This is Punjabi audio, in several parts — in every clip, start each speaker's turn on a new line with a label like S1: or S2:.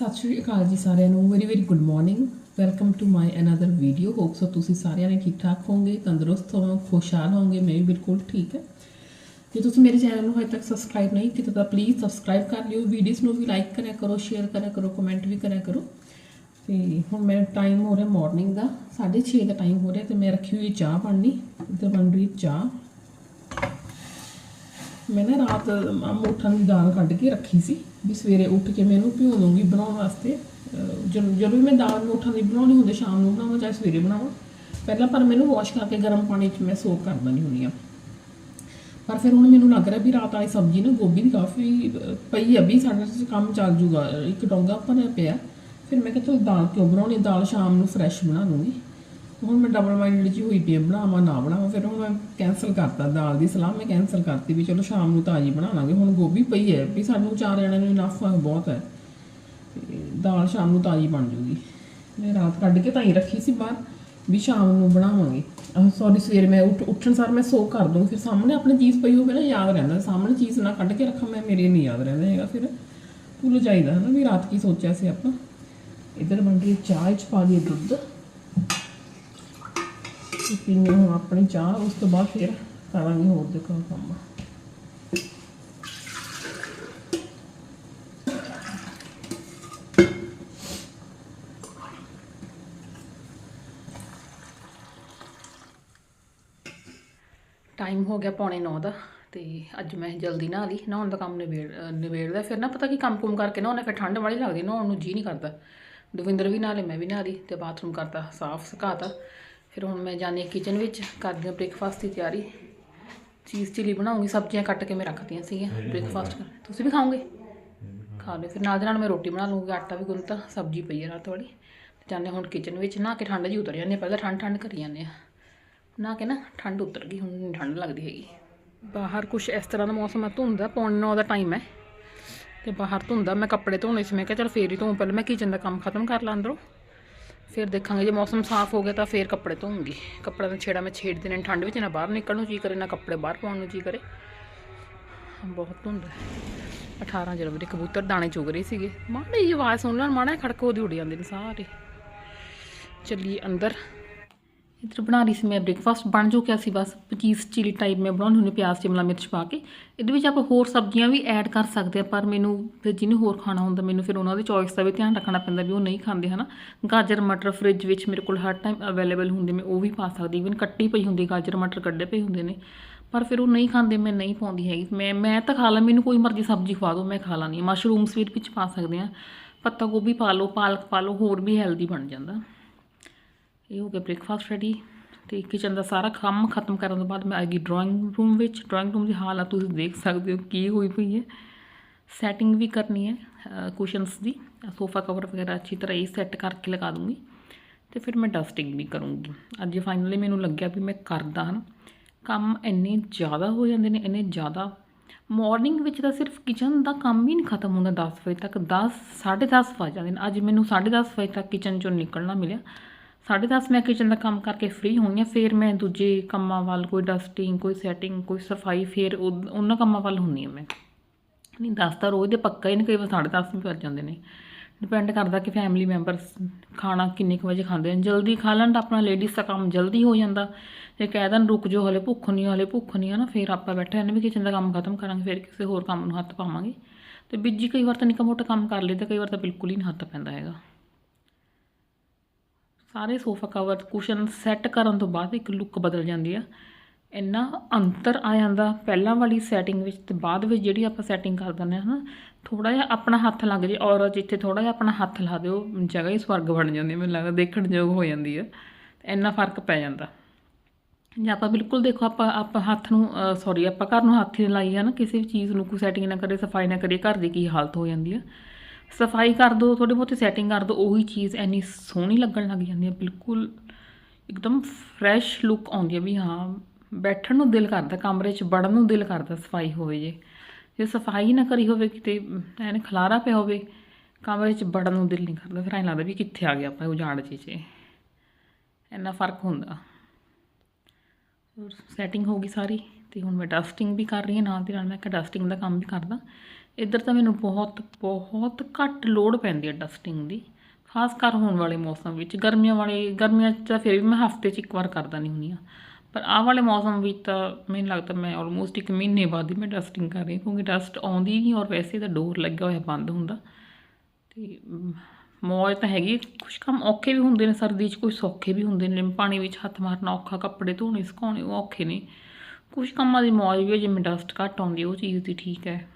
S1: ਸਤਿ ਸ਼੍ਰੀ ਅਕਾਲ ਜੀ ਸਾਰਿਆਂ ਨੂੰ very very good morning welcome to my another video hope so ਤੁਸੀਂ ਸਾਰਿਆਂ ਨੇ ਠੀਕ ਠਾਕ ਹੋਵੋਗੇ, ਤੰਦਰੁਸਤ ਹੋਵੋਗੇ, ਖੁਸ਼ਹਾਲ ਹੋਵੋਗੇ, ਮੈਂ ਵੀ ਬਿਲਕੁਲ ਠੀਕ ਹੈ। ਜੇ ਤੁਸੀਂ ਮੇਰੇ ਚੈਨਲ ਨੂੰ ਹਜੇ ਤੱਕ ਸਬਸਕ੍ਰਾਈਬ ਨਹੀਂ ਕੀਤਾ ਤਾਂ ਪਲੀਜ਼ ਸਬਸਕ੍ਰਾਈਬ ਕਰ ਲਿਓ ਵੀਡੀਓਜ਼ ਨੂੰ ਵੀ ਲਾਈਕ ਕਰਿਆ ਕਰੋ ਸ਼ੇਅਰ ਕਰਿਆ ਕਰੋ ਕਮੈਂਟ ਵੀ ਕਰਿਆ ਕਰੋ। ਤੇ ਹੁਣ ਮੇਰਾ ਟਾਈਮ ਹੋ ਰਿਹਾ ਮਾਰਨਿੰਗ ਦਾ 6:30 ਦਾ ਟਾਈਮ ਹੋ ਰਿਹਾ ਤੇ ਮੈਂ ਰੱਖੀ ਹੋਈ ਚਾਹ ਬਣਨੀ, ਇੱਧਰ ਬਣ ਰਹੀ ਚਾਹ। ਮੈਂ ਨਾ ਰਾਤ ਮੋਠਾਂ ਦੀ ਦਾਲ ਕੱਢ ਕੇ ਰੱਖੀ ਸੀ ਵੀ ਸਵੇਰੇ ਉੱਠ ਕੇ ਮੈਂ ਇਹਨੂੰ ਭਿਉਂ ਦੂੰਗੀ ਬਣਾਉਣ ਵਾਸਤੇ। ਜਦੋਂ ਜਦੋਂ ਵੀ ਮੈਂ ਦਾਲ ਮੋਠਾਂ ਦੀ ਬਣਾਉਣੀ ਹੁੰਦੀ, ਸ਼ਾਮ ਨੂੰ ਬਣਾਵਾਂ ਚਾਹੇ ਸਵੇਰੇ ਬਣਾਵਾਂ। ਪਹਿਲਾਂ ਪਰ ਮੈਨੂੰ ਵਾਸ਼ ਕਰਕੇ ਗਰਮ ਪਾਣੀ 'ਚ ਮੈਂ ਸੋਕ ਕਰ ਦਿੰਦੀ ਹੁੰਦੀ ਆ ਪਰ ਫਿਰ ਹੁਣ ਮੈਨੂੰ ਲੱਗ ਰਿਹਾ ਵੀ ਰਾਤ ਵਾਲੀ ਸਬਜ਼ੀ ਨਾ ਗੋਭੀ ਦੀ ਕਾਫੀ ਪਈ ਆ, ਵੀ ਸਾਡਾ ਕੰਮ ਚੱਲ ਜੂਗਾ, ਇੱਕ ਡੋਂਗਾ ਭਰਿਆ ਪਿਆ। ਫਿਰ ਮੈਂ ਕਿਹਾ ਚਲ ਦਾਲ ਕਿਉਂ ਬਣਾਉਣੀ ਦਾਲ ਸ਼ਾਮ ਨੂੰ ਫਰੈਸ਼ ਬਣਾ ਲੂੰਗੀ ਹੁਣ ਮੈਂ ਡਬਲ ਮਾਈਂਡਡ ਜੀ ਹੋਈ ਪਈ ਬਣਾਵਾਂ, ਨਾ ਬਣਾਵਾਂ, ਫਿਰ ਹੁਣ ਮੈਂ ਕੈਨਸਲ ਕਰਤਾ, ਦਾਲ ਦੀ ਸਲਾਹ ਮੈਂ ਕੈਨਸਲ ਕਰਤੀ ਵੀ ਚਲੋ ਸ਼ਾਮ ਨੂੰ ਤਾਜੀ ਬਣਾ ਲਾਂਗੇ। ਹੁਣ ਗੋਭੀ ਪਈ ਹੈ ਵੀ ਸਾਨੂੰ ਚਾਰ ਜਣਿਆਂ ਨੂੰ ਇਨਫ ਬਹੁਤ ਹੈ। ਤੇ ਦਾਲ ਸ਼ਾਮ ਨੂੰ ਤਾਜੀ ਬਣ ਜੂਗੀ। ਮੈਂ ਰਾਤ ਕੱਢ ਕੇ ਤਾਂ ਹੀ ਰੱਖੀ ਸੀ ਬਾਹਰ ਵੀ ਸ਼ਾਮ ਨੂੰ ਬਣਾਵਾਂਗੇ। ਸੌਰੀ ਸਵੇਰੇ ਮੈਂ ਉੱਠ, ਉੱਠਣ ਸਾਰ ਮੈਂ ਸੋ ਕਰ ਦੂੰ ਫਿਰ ਸਾਹਮਣੇ ਆਪਣੀ ਚੀਜ਼ ਪਈ ਹੋਵੇ ਨਾ, ਯਾਦ ਰਹਿੰਦਾ। ਸਾਹਮਣੇ ਚੀਜ਼ ਨਾ ਕੱਢ ਕੇ ਰੱਖਾਂ, ਮੈਂ ਮੇਰੇ ਨਹੀਂ ਯਾਦ ਰਹਿੰਦਾ ਹੈਗਾ। ਫਿਰ ਭੁੱਲ ਜਾਈਦਾ ਹੈ ਨਾ ਵੀ ਰਾਤ ਕੀ ਸੋਚਿਆ ਸੀ ਆਪਾਂ। ਇੱਧਰ ਬਣ ਰਹੀ ਚਾਹ ਚ ਪਾ ਲਈ ਦੁੱਧ। ਤੇ ਹੁਣ ਆਪਣੀ ਚਾਹ, ਉਸ ਤੋਂ ਬਾਅਦ ਫਿਰ ਕਰਾਂਗੇ ਹੋਰ ਦੇਖੋ ਕੰਮ। ਟਾਈਮ ਹੋ ਗਿਆ ਪੌਣੇ 9 ਦਾ ਤੇ ਅੱਜ ਮੈਂ ਜਲਦੀ ਨਹਾ ਲਈ। ਨਹਾਉਣ ਦਾ ਕੰਮ ਨਿਬੇੜ ਨਿਬੇੜਦਾ ਫਿਰ ਨਾ, ਪਤਾ ਕੀ ਕੰਮ ਕੁਮ ਕਰਕੇ ਨਹਾਉਣੇ ਫਿਰ ਠੰਡ ਵਾਲੀ ਲੱਗਦੀ, ਨਹਾਉਣ ਨੂੰ ਜੀ ਨਹੀਂ ਕਰਦਾ। ਦਵਿੰਦਰ ਵੀ ਨਹਾ ਲਏ, ਮੈਂ ਵੀ ਨਹਾ ਲਈ ਤੇ ਬਾਥਰੂਮ ਕਰਤਾ, ਸਾਫ਼ ਸੁਕਾਤਾ ਫਿਰ ਹੁਣ ਮੈਂ ਜਾਣੀ ਕਿਚਨ ਵਿੱਚ ਕਰਦੀ ਹਾਂ ਬ੍ਰੇਕਫਾਸਟ ਦੀ ਤਿਆਰੀ। ਚੀਜ਼ ਚਿਲੀ ਬਣਾਉਂਗੀ ਸਬਜ਼ੀਆਂ ਕੱਟ ਕੇ ਮੈਂ ਰੱਖਤੀਆਂ ਸੀਗੀਆਂ ਬ੍ਰੇਕਫਾਸਟ ਤੁਸੀਂ ਵੀ ਖਾਓਗੇ? ਖਾ ਲਿਓ। ਫਿਰ ਨਾਲ ਦੇ ਨਾਲ ਮੈਂ ਰੋਟੀ ਬਣਾ ਲੂੰਗੀ ਆਟਾ ਵੀ ਗੁੰਨਤਾ ਸਬਜ਼ੀ ਪਈ ਹੈ ਰਾਤ ਵਾਲੀ। ਤੇ ਜਾਂਦੇ ਹੁਣ ਕਿਚਨ ਵਿੱਚ ਨਹਾ ਕੇ ਠੰਡ ਜੀ ਉਤਰ ਜਾਂਦੀ ਹੈ। ਪਹਿਲਾਂ ਠੰਡ ਠੰਡ ਕਰੀ ਜਾਂਦੇ ਆ ਨਾ ਕੇ ਨਾ ਠੰਡ ਉਤਰ ਗਈ ਹੁਣ ਠੰਡ ਲੱਗਦੀ ਹੈਗੀ। ਬਾਹਰ ਕੁਝ ਇਸ ਤਰ੍ਹਾਂ ਦਾ ਮੌਸਮ ਹੈ ਧੁੰਦ ਦਾ ਪੌਣ ਨੌ ਦਾ ਟਾਈਮ ਹੈ। ਤੇ ਬਾਹਰ ਧੁੰਦਾ ਮੈਂ ਕੱਪੜੇ ਧੋਣੇ ਸੀ ਮੈਂ ਕਿਹਾ ਚਲ ਫੇਰ ਹੀ ਧੋਂ ਪਹਿਲਾਂ ਮੈਂ ਕਿਚਨ ਦਾ ਕੰਮ ਖਤਮ ਕਰ ਲਾਂ ਅੰਦਰੋਂ। ਫਿਰ ਦੇਖਾਂਗੇ, ਜੇ ਮੌਸਮ ਸਾਫ਼ ਹੋ ਗਿਆ ਤਾਂ ਫਿਰ ਕੱਪੜੇ ਧੋਉਂਗੀ ਕੱਪੜਾ ਦਾ ਛੇੜਾ ਮੈਂ ਛੇੜਦੇ ਨੇ, ਠੰਡ ਵਿੱਚ ਨਾ ਬਾਹਰ ਨਿਕਲਣ ਨੂੰ ਜੀ ਕਰੇ, ਨਾ ਕੱਪੜੇ ਬਾਹਰ ਪਾਉਣ ਨੂੰ ਜੀ ਕਰੇ। ਬਹੁਤ ਧੁੰਦ ਹੈ। 18 ਜਨਵਰੀ, ਕਬੂਤਰ ਦਾਣੇ ਚੁਗ ਰਹੇ ਸੀਗੇ। ਮਾੜੀ ਜਿਹੀ ਆਵਾਜ਼ ਸੁਣ ਲੈਣ, ਮਾੜਾ ਜਿਹਾ ਖੜਕ ਉਹਦੀ ਉੱਡ ਜਾਂਦੇ ਨੇ ਸਾਰੇ। ਚੱਲੀਏ ਅੰਦਰ। ਇੱਧਰ ਬਣਾ ਰਹੀ ਸੀ ਮੈਂ ਬ੍ਰੇਕਫਾਸਟ ਬਣ ਚੁੱਕਿਆ ਸੀ ਬਸ, ਪਚੀਸ ਚਿਲੀ ਟਾਈਪ ਮੈਂ ਬਣਾਉਣੀ ਹੁੰਦੀ ਪਿਆਜ਼, ਸ਼ਿਮਲਾ ਮਿਰਚ ਪਾ ਕੇ। ਇਹਦੇ ਵਿੱਚ ਆਪਾਂ ਹੋਰ ਸਬਜ਼ੀਆਂ ਵੀ ਐਡ ਕਰ ਸਕਦੇ ਆ ਪਰ ਮੈਨੂੰ ਫਿਰ ਜਿਹਨੂੰ ਹੋਰ ਖਾਣਾ ਹੁੰਦਾ, ਮੈਨੂੰ ਫਿਰ ਉਹਨਾਂ ਦੀ ਚੋਇਸ ਦਾ ਵੀ ਧਿਆਨ ਰੱਖਣਾ ਪੈਂਦਾ ਵੀ ਉਹ ਨਹੀਂ ਖਾਂਦੇ, ਹਨਾ। ਗਾਜਰ, ਮਟਰ ਫ੍ਰਿਜ ਵਿੱਚ ਮੇਰੇ ਕੋਲ ਹਰ ਟਾਈਮ ਅਵੇਲੇਬਲ ਹੁੰਦੇ, ਮੈਂ ਉਹ ਵੀ ਪਾ ਸਕਦੀ ਇਵਨ ਕੱਟੀ ਪਈ ਹੁੰਦੀ, ਗਾਜਰ, ਮਟਰ ਕੱਢੇ ਪਏ ਹੁੰਦੇ ਨੇ। ਪਰ ਫਿਰ ਉਹ ਨਹੀਂ ਖਾਂਦੇ, ਮੈਂ ਨਹੀਂ ਪਾਉਂਦੀ ਹੈਗੀ। ਮੈਂ ਮੈਂ ਤਾਂ ਖਾ ਲਾਂ, ਮੈਨੂੰ ਕੋਈ ਮਰਜ਼ੀ ਸਬਜ਼ੀ ਖਵਾ ਦਿਓ, ਮੈਂ ਖਾ ਲਾਂਗੀ ਮਸ਼ਰੂਮ ਸਵੀਟ ਵਿੱਚ ਪਾ ਸਕਦੇ ਆ ਪੱਤਾ ਗੋਭੀ ਪਾ ਲਓ, ਪਾਲਕ ਪਾ ਲਓ, ਹੋਰ ਵੀ ਹੈਲਦੀ ਬਣ ਜਾਂਦਾ। ਇਹ ਹੋ ਗਿਆ ਬ੍ਰੇਕਫਾਸਟ ਰੈਡੀ ਤੇ ਕਿਚਨ ਦਾ ਸਾਰਾ ਕੰਮ ਖਤਮ ਕਰਨ ਤੋਂ ਬਾਅਦ ਮੈਂ ਆ ਗਈ ਡਰਾਇੰਗ ਰੂਮ ਵਿੱਚ। ਡਰਾਇੰਗ ਰੂਮ ਦੀ ਹਾਲਤ ਤੁਸੀਂ ਦੇਖ ਸਕਦੇ ਹੋ ਕੀ ਹੋਈ ਪਈ ਹੈ। ਸੈਟਿੰਗ ਵੀ ਕਰਨੀ ਹੈ ਕੁਸ਼ਨਸ ਦੀ। ਸੋਫਾ ਕਵਰ ਵਗੈਰਾ ਅੱਛੀ ਤਰ੍ਹਾਂ ਇਹ ਸੈੱਟ ਕਰਕੇ ਲਗਾ ਦੂੰਗੀ ਤੇ ਫਿਰ ਮੈਂ ਡਸਟਿੰਗ ਵੀ ਕਰੂੰਗੀ। ਅੱਜ ਫਾਈਨਲੀ ਮੈਨੂੰ ਲੱਗਿਆ ਵੀ ਮੈਂ ਕਰਦਾ ਹਾਂ। ਕੰਮ ਇੰਨੇ ਜ਼ਿਆਦਾ ਹੋ ਜਾਂਦੇ ਨੇ, ਇੰਨੇ ਜ਼ਿਆਦਾ। ਮਾਰਨਿੰਗ ਵਿੱਚ ਤਾਂ ਸਿਰਫ ਕਿਚਨ ਦਾ ਕੰਮ ਹੀ ਨਹੀਂ ਖਤਮ ਹੁੰਦਾ 10 ਵਜੇ ਤੱਕ। 10 10:30 ਵਜ ਜਾਂਦੇ ਨੇ। ਅੱਜ ਮੈਨੂੰ 10:30 ਵਜੇ ਤੱਕ ਕਿਚਨ ਚੋਂ ਨਿਕਲਣਾ ਮਿਲਿਆ। 10:30 ਮੈਂ ਕਿਚਨ ਦਾ ਕੰਮ ਕਰਕੇ ਫ੍ਰੀ ਹੋਈ ਹਾਂ, ਫਿਰ ਮੈਂ ਦੂਜੇ ਕੰਮਾਂ ਵੱਲ, ਕੋਈ ਡਸਟਿੰਗ ਕੋਈ ਸੈਟਿੰਗ ਕੋਈ ਸਫ਼ਾਈ, ਫਿਰ ਉਹਨਾਂ ਕੰਮਾਂ ਵੱਲ ਹੁੰਨੀ ਹਾਂ ਮੈਂ। ਨਹੀਂ 10 ਤਾਂ ਰੋਜ਼ ਦੇ ਪੱਕਾ ਹੀ ਨਹੀਂ ਕਈ ਵਾਰ 10:30 ਵੀ ਵੱਜ ਜਾਂਦੇ ਨੇ। ਡਿਪੈਂਡ ਕਰਦਾ ਕਿ ਫੈਮਿਲੀ ਮੈਂਬਰਸ ਖਾਣਾ ਕਿੰਨੇ ਕੁ ਵਜੇ ਖਾਂਦੇ ਨੇ ਜਲਦੀ ਖਾ ਲੈਣ ਤਾਂ ਆਪਣਾ ਲੇਡੀਜ਼ ਦਾ ਕੰਮ ਜਲਦੀ ਹੋ ਜਾਂਦਾ। ਜੇ ਕਹਿ ਦੇਣ ਰੁਕ ਜਾਓ ਹਲੇ, ਭੁੱਖ ਨਹੀਂ, ਹਲੇ ਭੁੱਖ ਨਹੀਂ ਆ ਨਾ ਫਿਰ ਆਪਾਂ ਬੈਠੇ ਰਹਿੰਦੇ ਵੀ ਕਿਚਨ ਦਾ ਕੰਮ ਖਤਮ ਕਰਾਂਗੇ, ਫਿਰ ਕਿਸੇ ਹੋਰ ਕੰਮ ਨੂੰ ਹੱਥ ਪਾਵਾਂਗੇ। ਤੇ ਬੀਜੀ ਕਈ ਵਾਰ ਤਾਂ ਨਿੱਕਾ ਮੋਟਾ ਕੰਮ ਕਰ ਲਈ ਤੇ ਕਈ ਵਾਰ ਤਾਂ ਬਿਲਕੁਲ ਹੀ ਨਹੀਂ ਹੱਥ ਪੈਂਦਾ ਹੈਗਾ। ਸਾਰੇ ਸੋਫਾ ਕਵਰ ਕੁਸ਼ਨ ਸੈੱਟ ਕਰਨ ਤੋਂ ਬਾਅਦ ਇੱਕ ਲੁੱਕ ਬਦਲ ਜਾਂਦੀ ਆ। ਇੰਨਾ ਅੰਤਰ ਆ ਜਾਂਦਾ। ਪਹਿਲਾਂ ਵਾਲੀ ਸੈਟਿੰਗ ਵਿੱਚ ਤੇ ਬਾਅਦ ਵਿੱਚ ਜਿਹੜੀ ਆਪਾਂ ਸੈਟਿੰਗ ਕਰ ਦਿੰਦੇ ਹਾਂ ਨਾ ਥੋੜਾ ਜਿਹਾ ਆਪਣਾ ਹੱਥ ਲੱਗ ਜੇ ਔਰ ਜਿੱਥੇ ਥੋੜਾ ਜਿਹਾ ਆਪਣਾ ਹੱਥ ਲਾ ਦਿਓ, ਜਗ੍ਹਾ ਹੀ ਸਵਰਗ ਬਣ ਜਾਂਦੀ ਮੈਨੂੰ ਲੱਗਦਾ ਦੇਖਣ ਯੋਗ ਹੋ ਜਾਂਦੀ ਹੈ ਇੰਨਾ ਫ਼ਰਕ ਪੈ ਜਾਂਦਾ। ਜੇ ਆਪਾਂ ਬਿਲਕੁਲ ਦੇਖੋ, ਆਪਾਂ ਆਪਾਂ ਹੱਥ ਨੂੰ ਸੌਰੀ ਆਪਾਂ ਘਰ ਨੂੰ ਹੱਥ ਹੀ ਲਾਈ ਹੈ ਨਾ ਕਿਸੇ ਵੀ ਚੀਜ਼ ਨੂੰ ਕੋਈ ਸੈਟਿੰਗ ਨਾ ਕਰੇ, ਸਫ਼ਾਈ ਨਾ ਕਰੇ ਘਰ ਦੀ ਕੀ ਹਾਲਤ ਹੋ ਜਾਂਦੀ ਹੈ ਸਫ਼ਾਈ ਕਰ ਦੋ ਥੋੜੀ ਬਹੁਤੀ ਸੈਟਿੰਗ ਕਰ ਦੋ, ਉਹੀ ਚੀਜ਼ ਐਨੀ ਸੋਹਣੀ ਲੱਗਣ ਲੱਗ ਜਾਂਦੀ ਹੈ ਬਿਲਕੁਲ ਇੱਕਦਮ ਫਰੈਸ਼ ਲੁੱਕ ਆਉਂਦੀ ਹੈ ਵੀ ਹਾਂ, ਬੈਠਣ ਨੂੰ ਦਿਲ ਕਰਦਾ, ਕਮਰੇ 'ਚ ਵੜਨ ਨੂੰ ਦਿਲ ਕਰਦਾ ਸਫ਼ਾਈ ਹੋਵੇ ਜੇ। ਜੇ ਸਫ਼ਾਈ ਨਾ ਕਰੀ ਹੋਵੇ ਕਿਤੇ, ਐਨ ਖਲਾਰਾ ਪਿਆ ਹੋਵੇ, ਕਮਰੇ 'ਚ ਵੜਨ ਨੂੰ ਦਿਲ ਨਹੀਂ ਕਰਦਾ, ਫਿਰ ਐਂ ਲੱਗਦਾ ਵੀ ਕਿੱਥੇ ਆ ਗਿਆ ਆਪਾਂ ਉਜਾੜ 'ਚ 'ਚ ਇੰਨਾ ਫ਼ਰਕ ਹੁੰਦਾ। ਸੈਟਿੰਗ ਹੋ ਗਈ ਸਾਰੀ, ਤੇ ਹੁਣ ਮੈਂ ਡਸਟਿੰਗ ਵੀ ਕਰ ਰਹੀ ਹਾਂ ਨਾਲ ਦੀ ਨਾਲ, ਮੈਂ ਕਿ ਡਸਟਿੰਗ ਦਾ ਕੰਮ ਵੀ ਕਰਦਾ। ਇੱਧਰ ਤਾਂ ਮੈਨੂੰ ਬਹੁਤ ਬਹੁਤ ਘੱਟ ਲੋੜ ਪੈਂਦੀ ਹੈ ਡਸਟਿੰਗ ਦੀ, ਖਾਸ ਕਰ ਹੋਣ ਵਾਲੇ ਮੌਸਮ ਵਿੱਚ। ਗਰਮੀਆਂ ਵਾਲੇ, ਗਰਮੀਆਂ 'ਚ ਤਾਂ ਫਿਰ ਵੀ ਮੈਂ ਹਫ਼ਤੇ 'ਚ ਇੱਕ ਵਾਰ ਕਰਦਾ ਨਹੀਂ ਹੁੰਦੀ ਆ। ਪਰ ਆਹ ਵਾਲੇ ਮੌਸਮ ਵਿੱਚ ਤਾਂ ਮੈਨੂੰ ਲੱਗਦਾ ਮੈਂ ਆਲਮੋਸਟ ਇੱਕ ਮਹੀਨੇ ਬਾਅਦ ਹੀ ਮੈਂ ਡਸਟਿੰਗ ਕਰ ਰਹੀ ਹਾਂ, ਕਿਉਂਕਿ ਡਸਟ ਆਉਂਦੀ ਨਹੀਂ ਔਰ ਵੈਸੇ ਤਾਂ ਡੋਰ ਲੱਗਿਆ ਹੋਇਆ ਬੰਦ ਹੁੰਦਾ। ਤੇ ਮੌਜ ਤਾਂ ਹੈਗੀ ਕੁਝ ਕੰਮ ਔਖੇ ਵੀ ਹੁੰਦੇ ਨੇ, ਸਰਦੀ 'ਚ ਕੋਈ ਸੌਖੇ ਵੀ ਹੁੰਦੇ ਨੇ, ਪਾਣੀ ਵਿੱਚ ਹੱਥ ਮਾਰਨਾ ਔਖਾ, ਕੱਪੜੇ ਧੋਣੇ, ਸੁਕਾਉਣੇ ਉਹ ਔਖੇ ਨੇ। ਕੁਝ ਕੰਮਾਂ ਦੀ ਮੌਜ ਵੀ ਹੈ ਜਿਵੇਂ ਡਸਟ ਘੱਟ ਆਉਂਦੀ, ਉਹ ਚੀਜ਼ ਦੀ ਠੀਕ ਹੈ।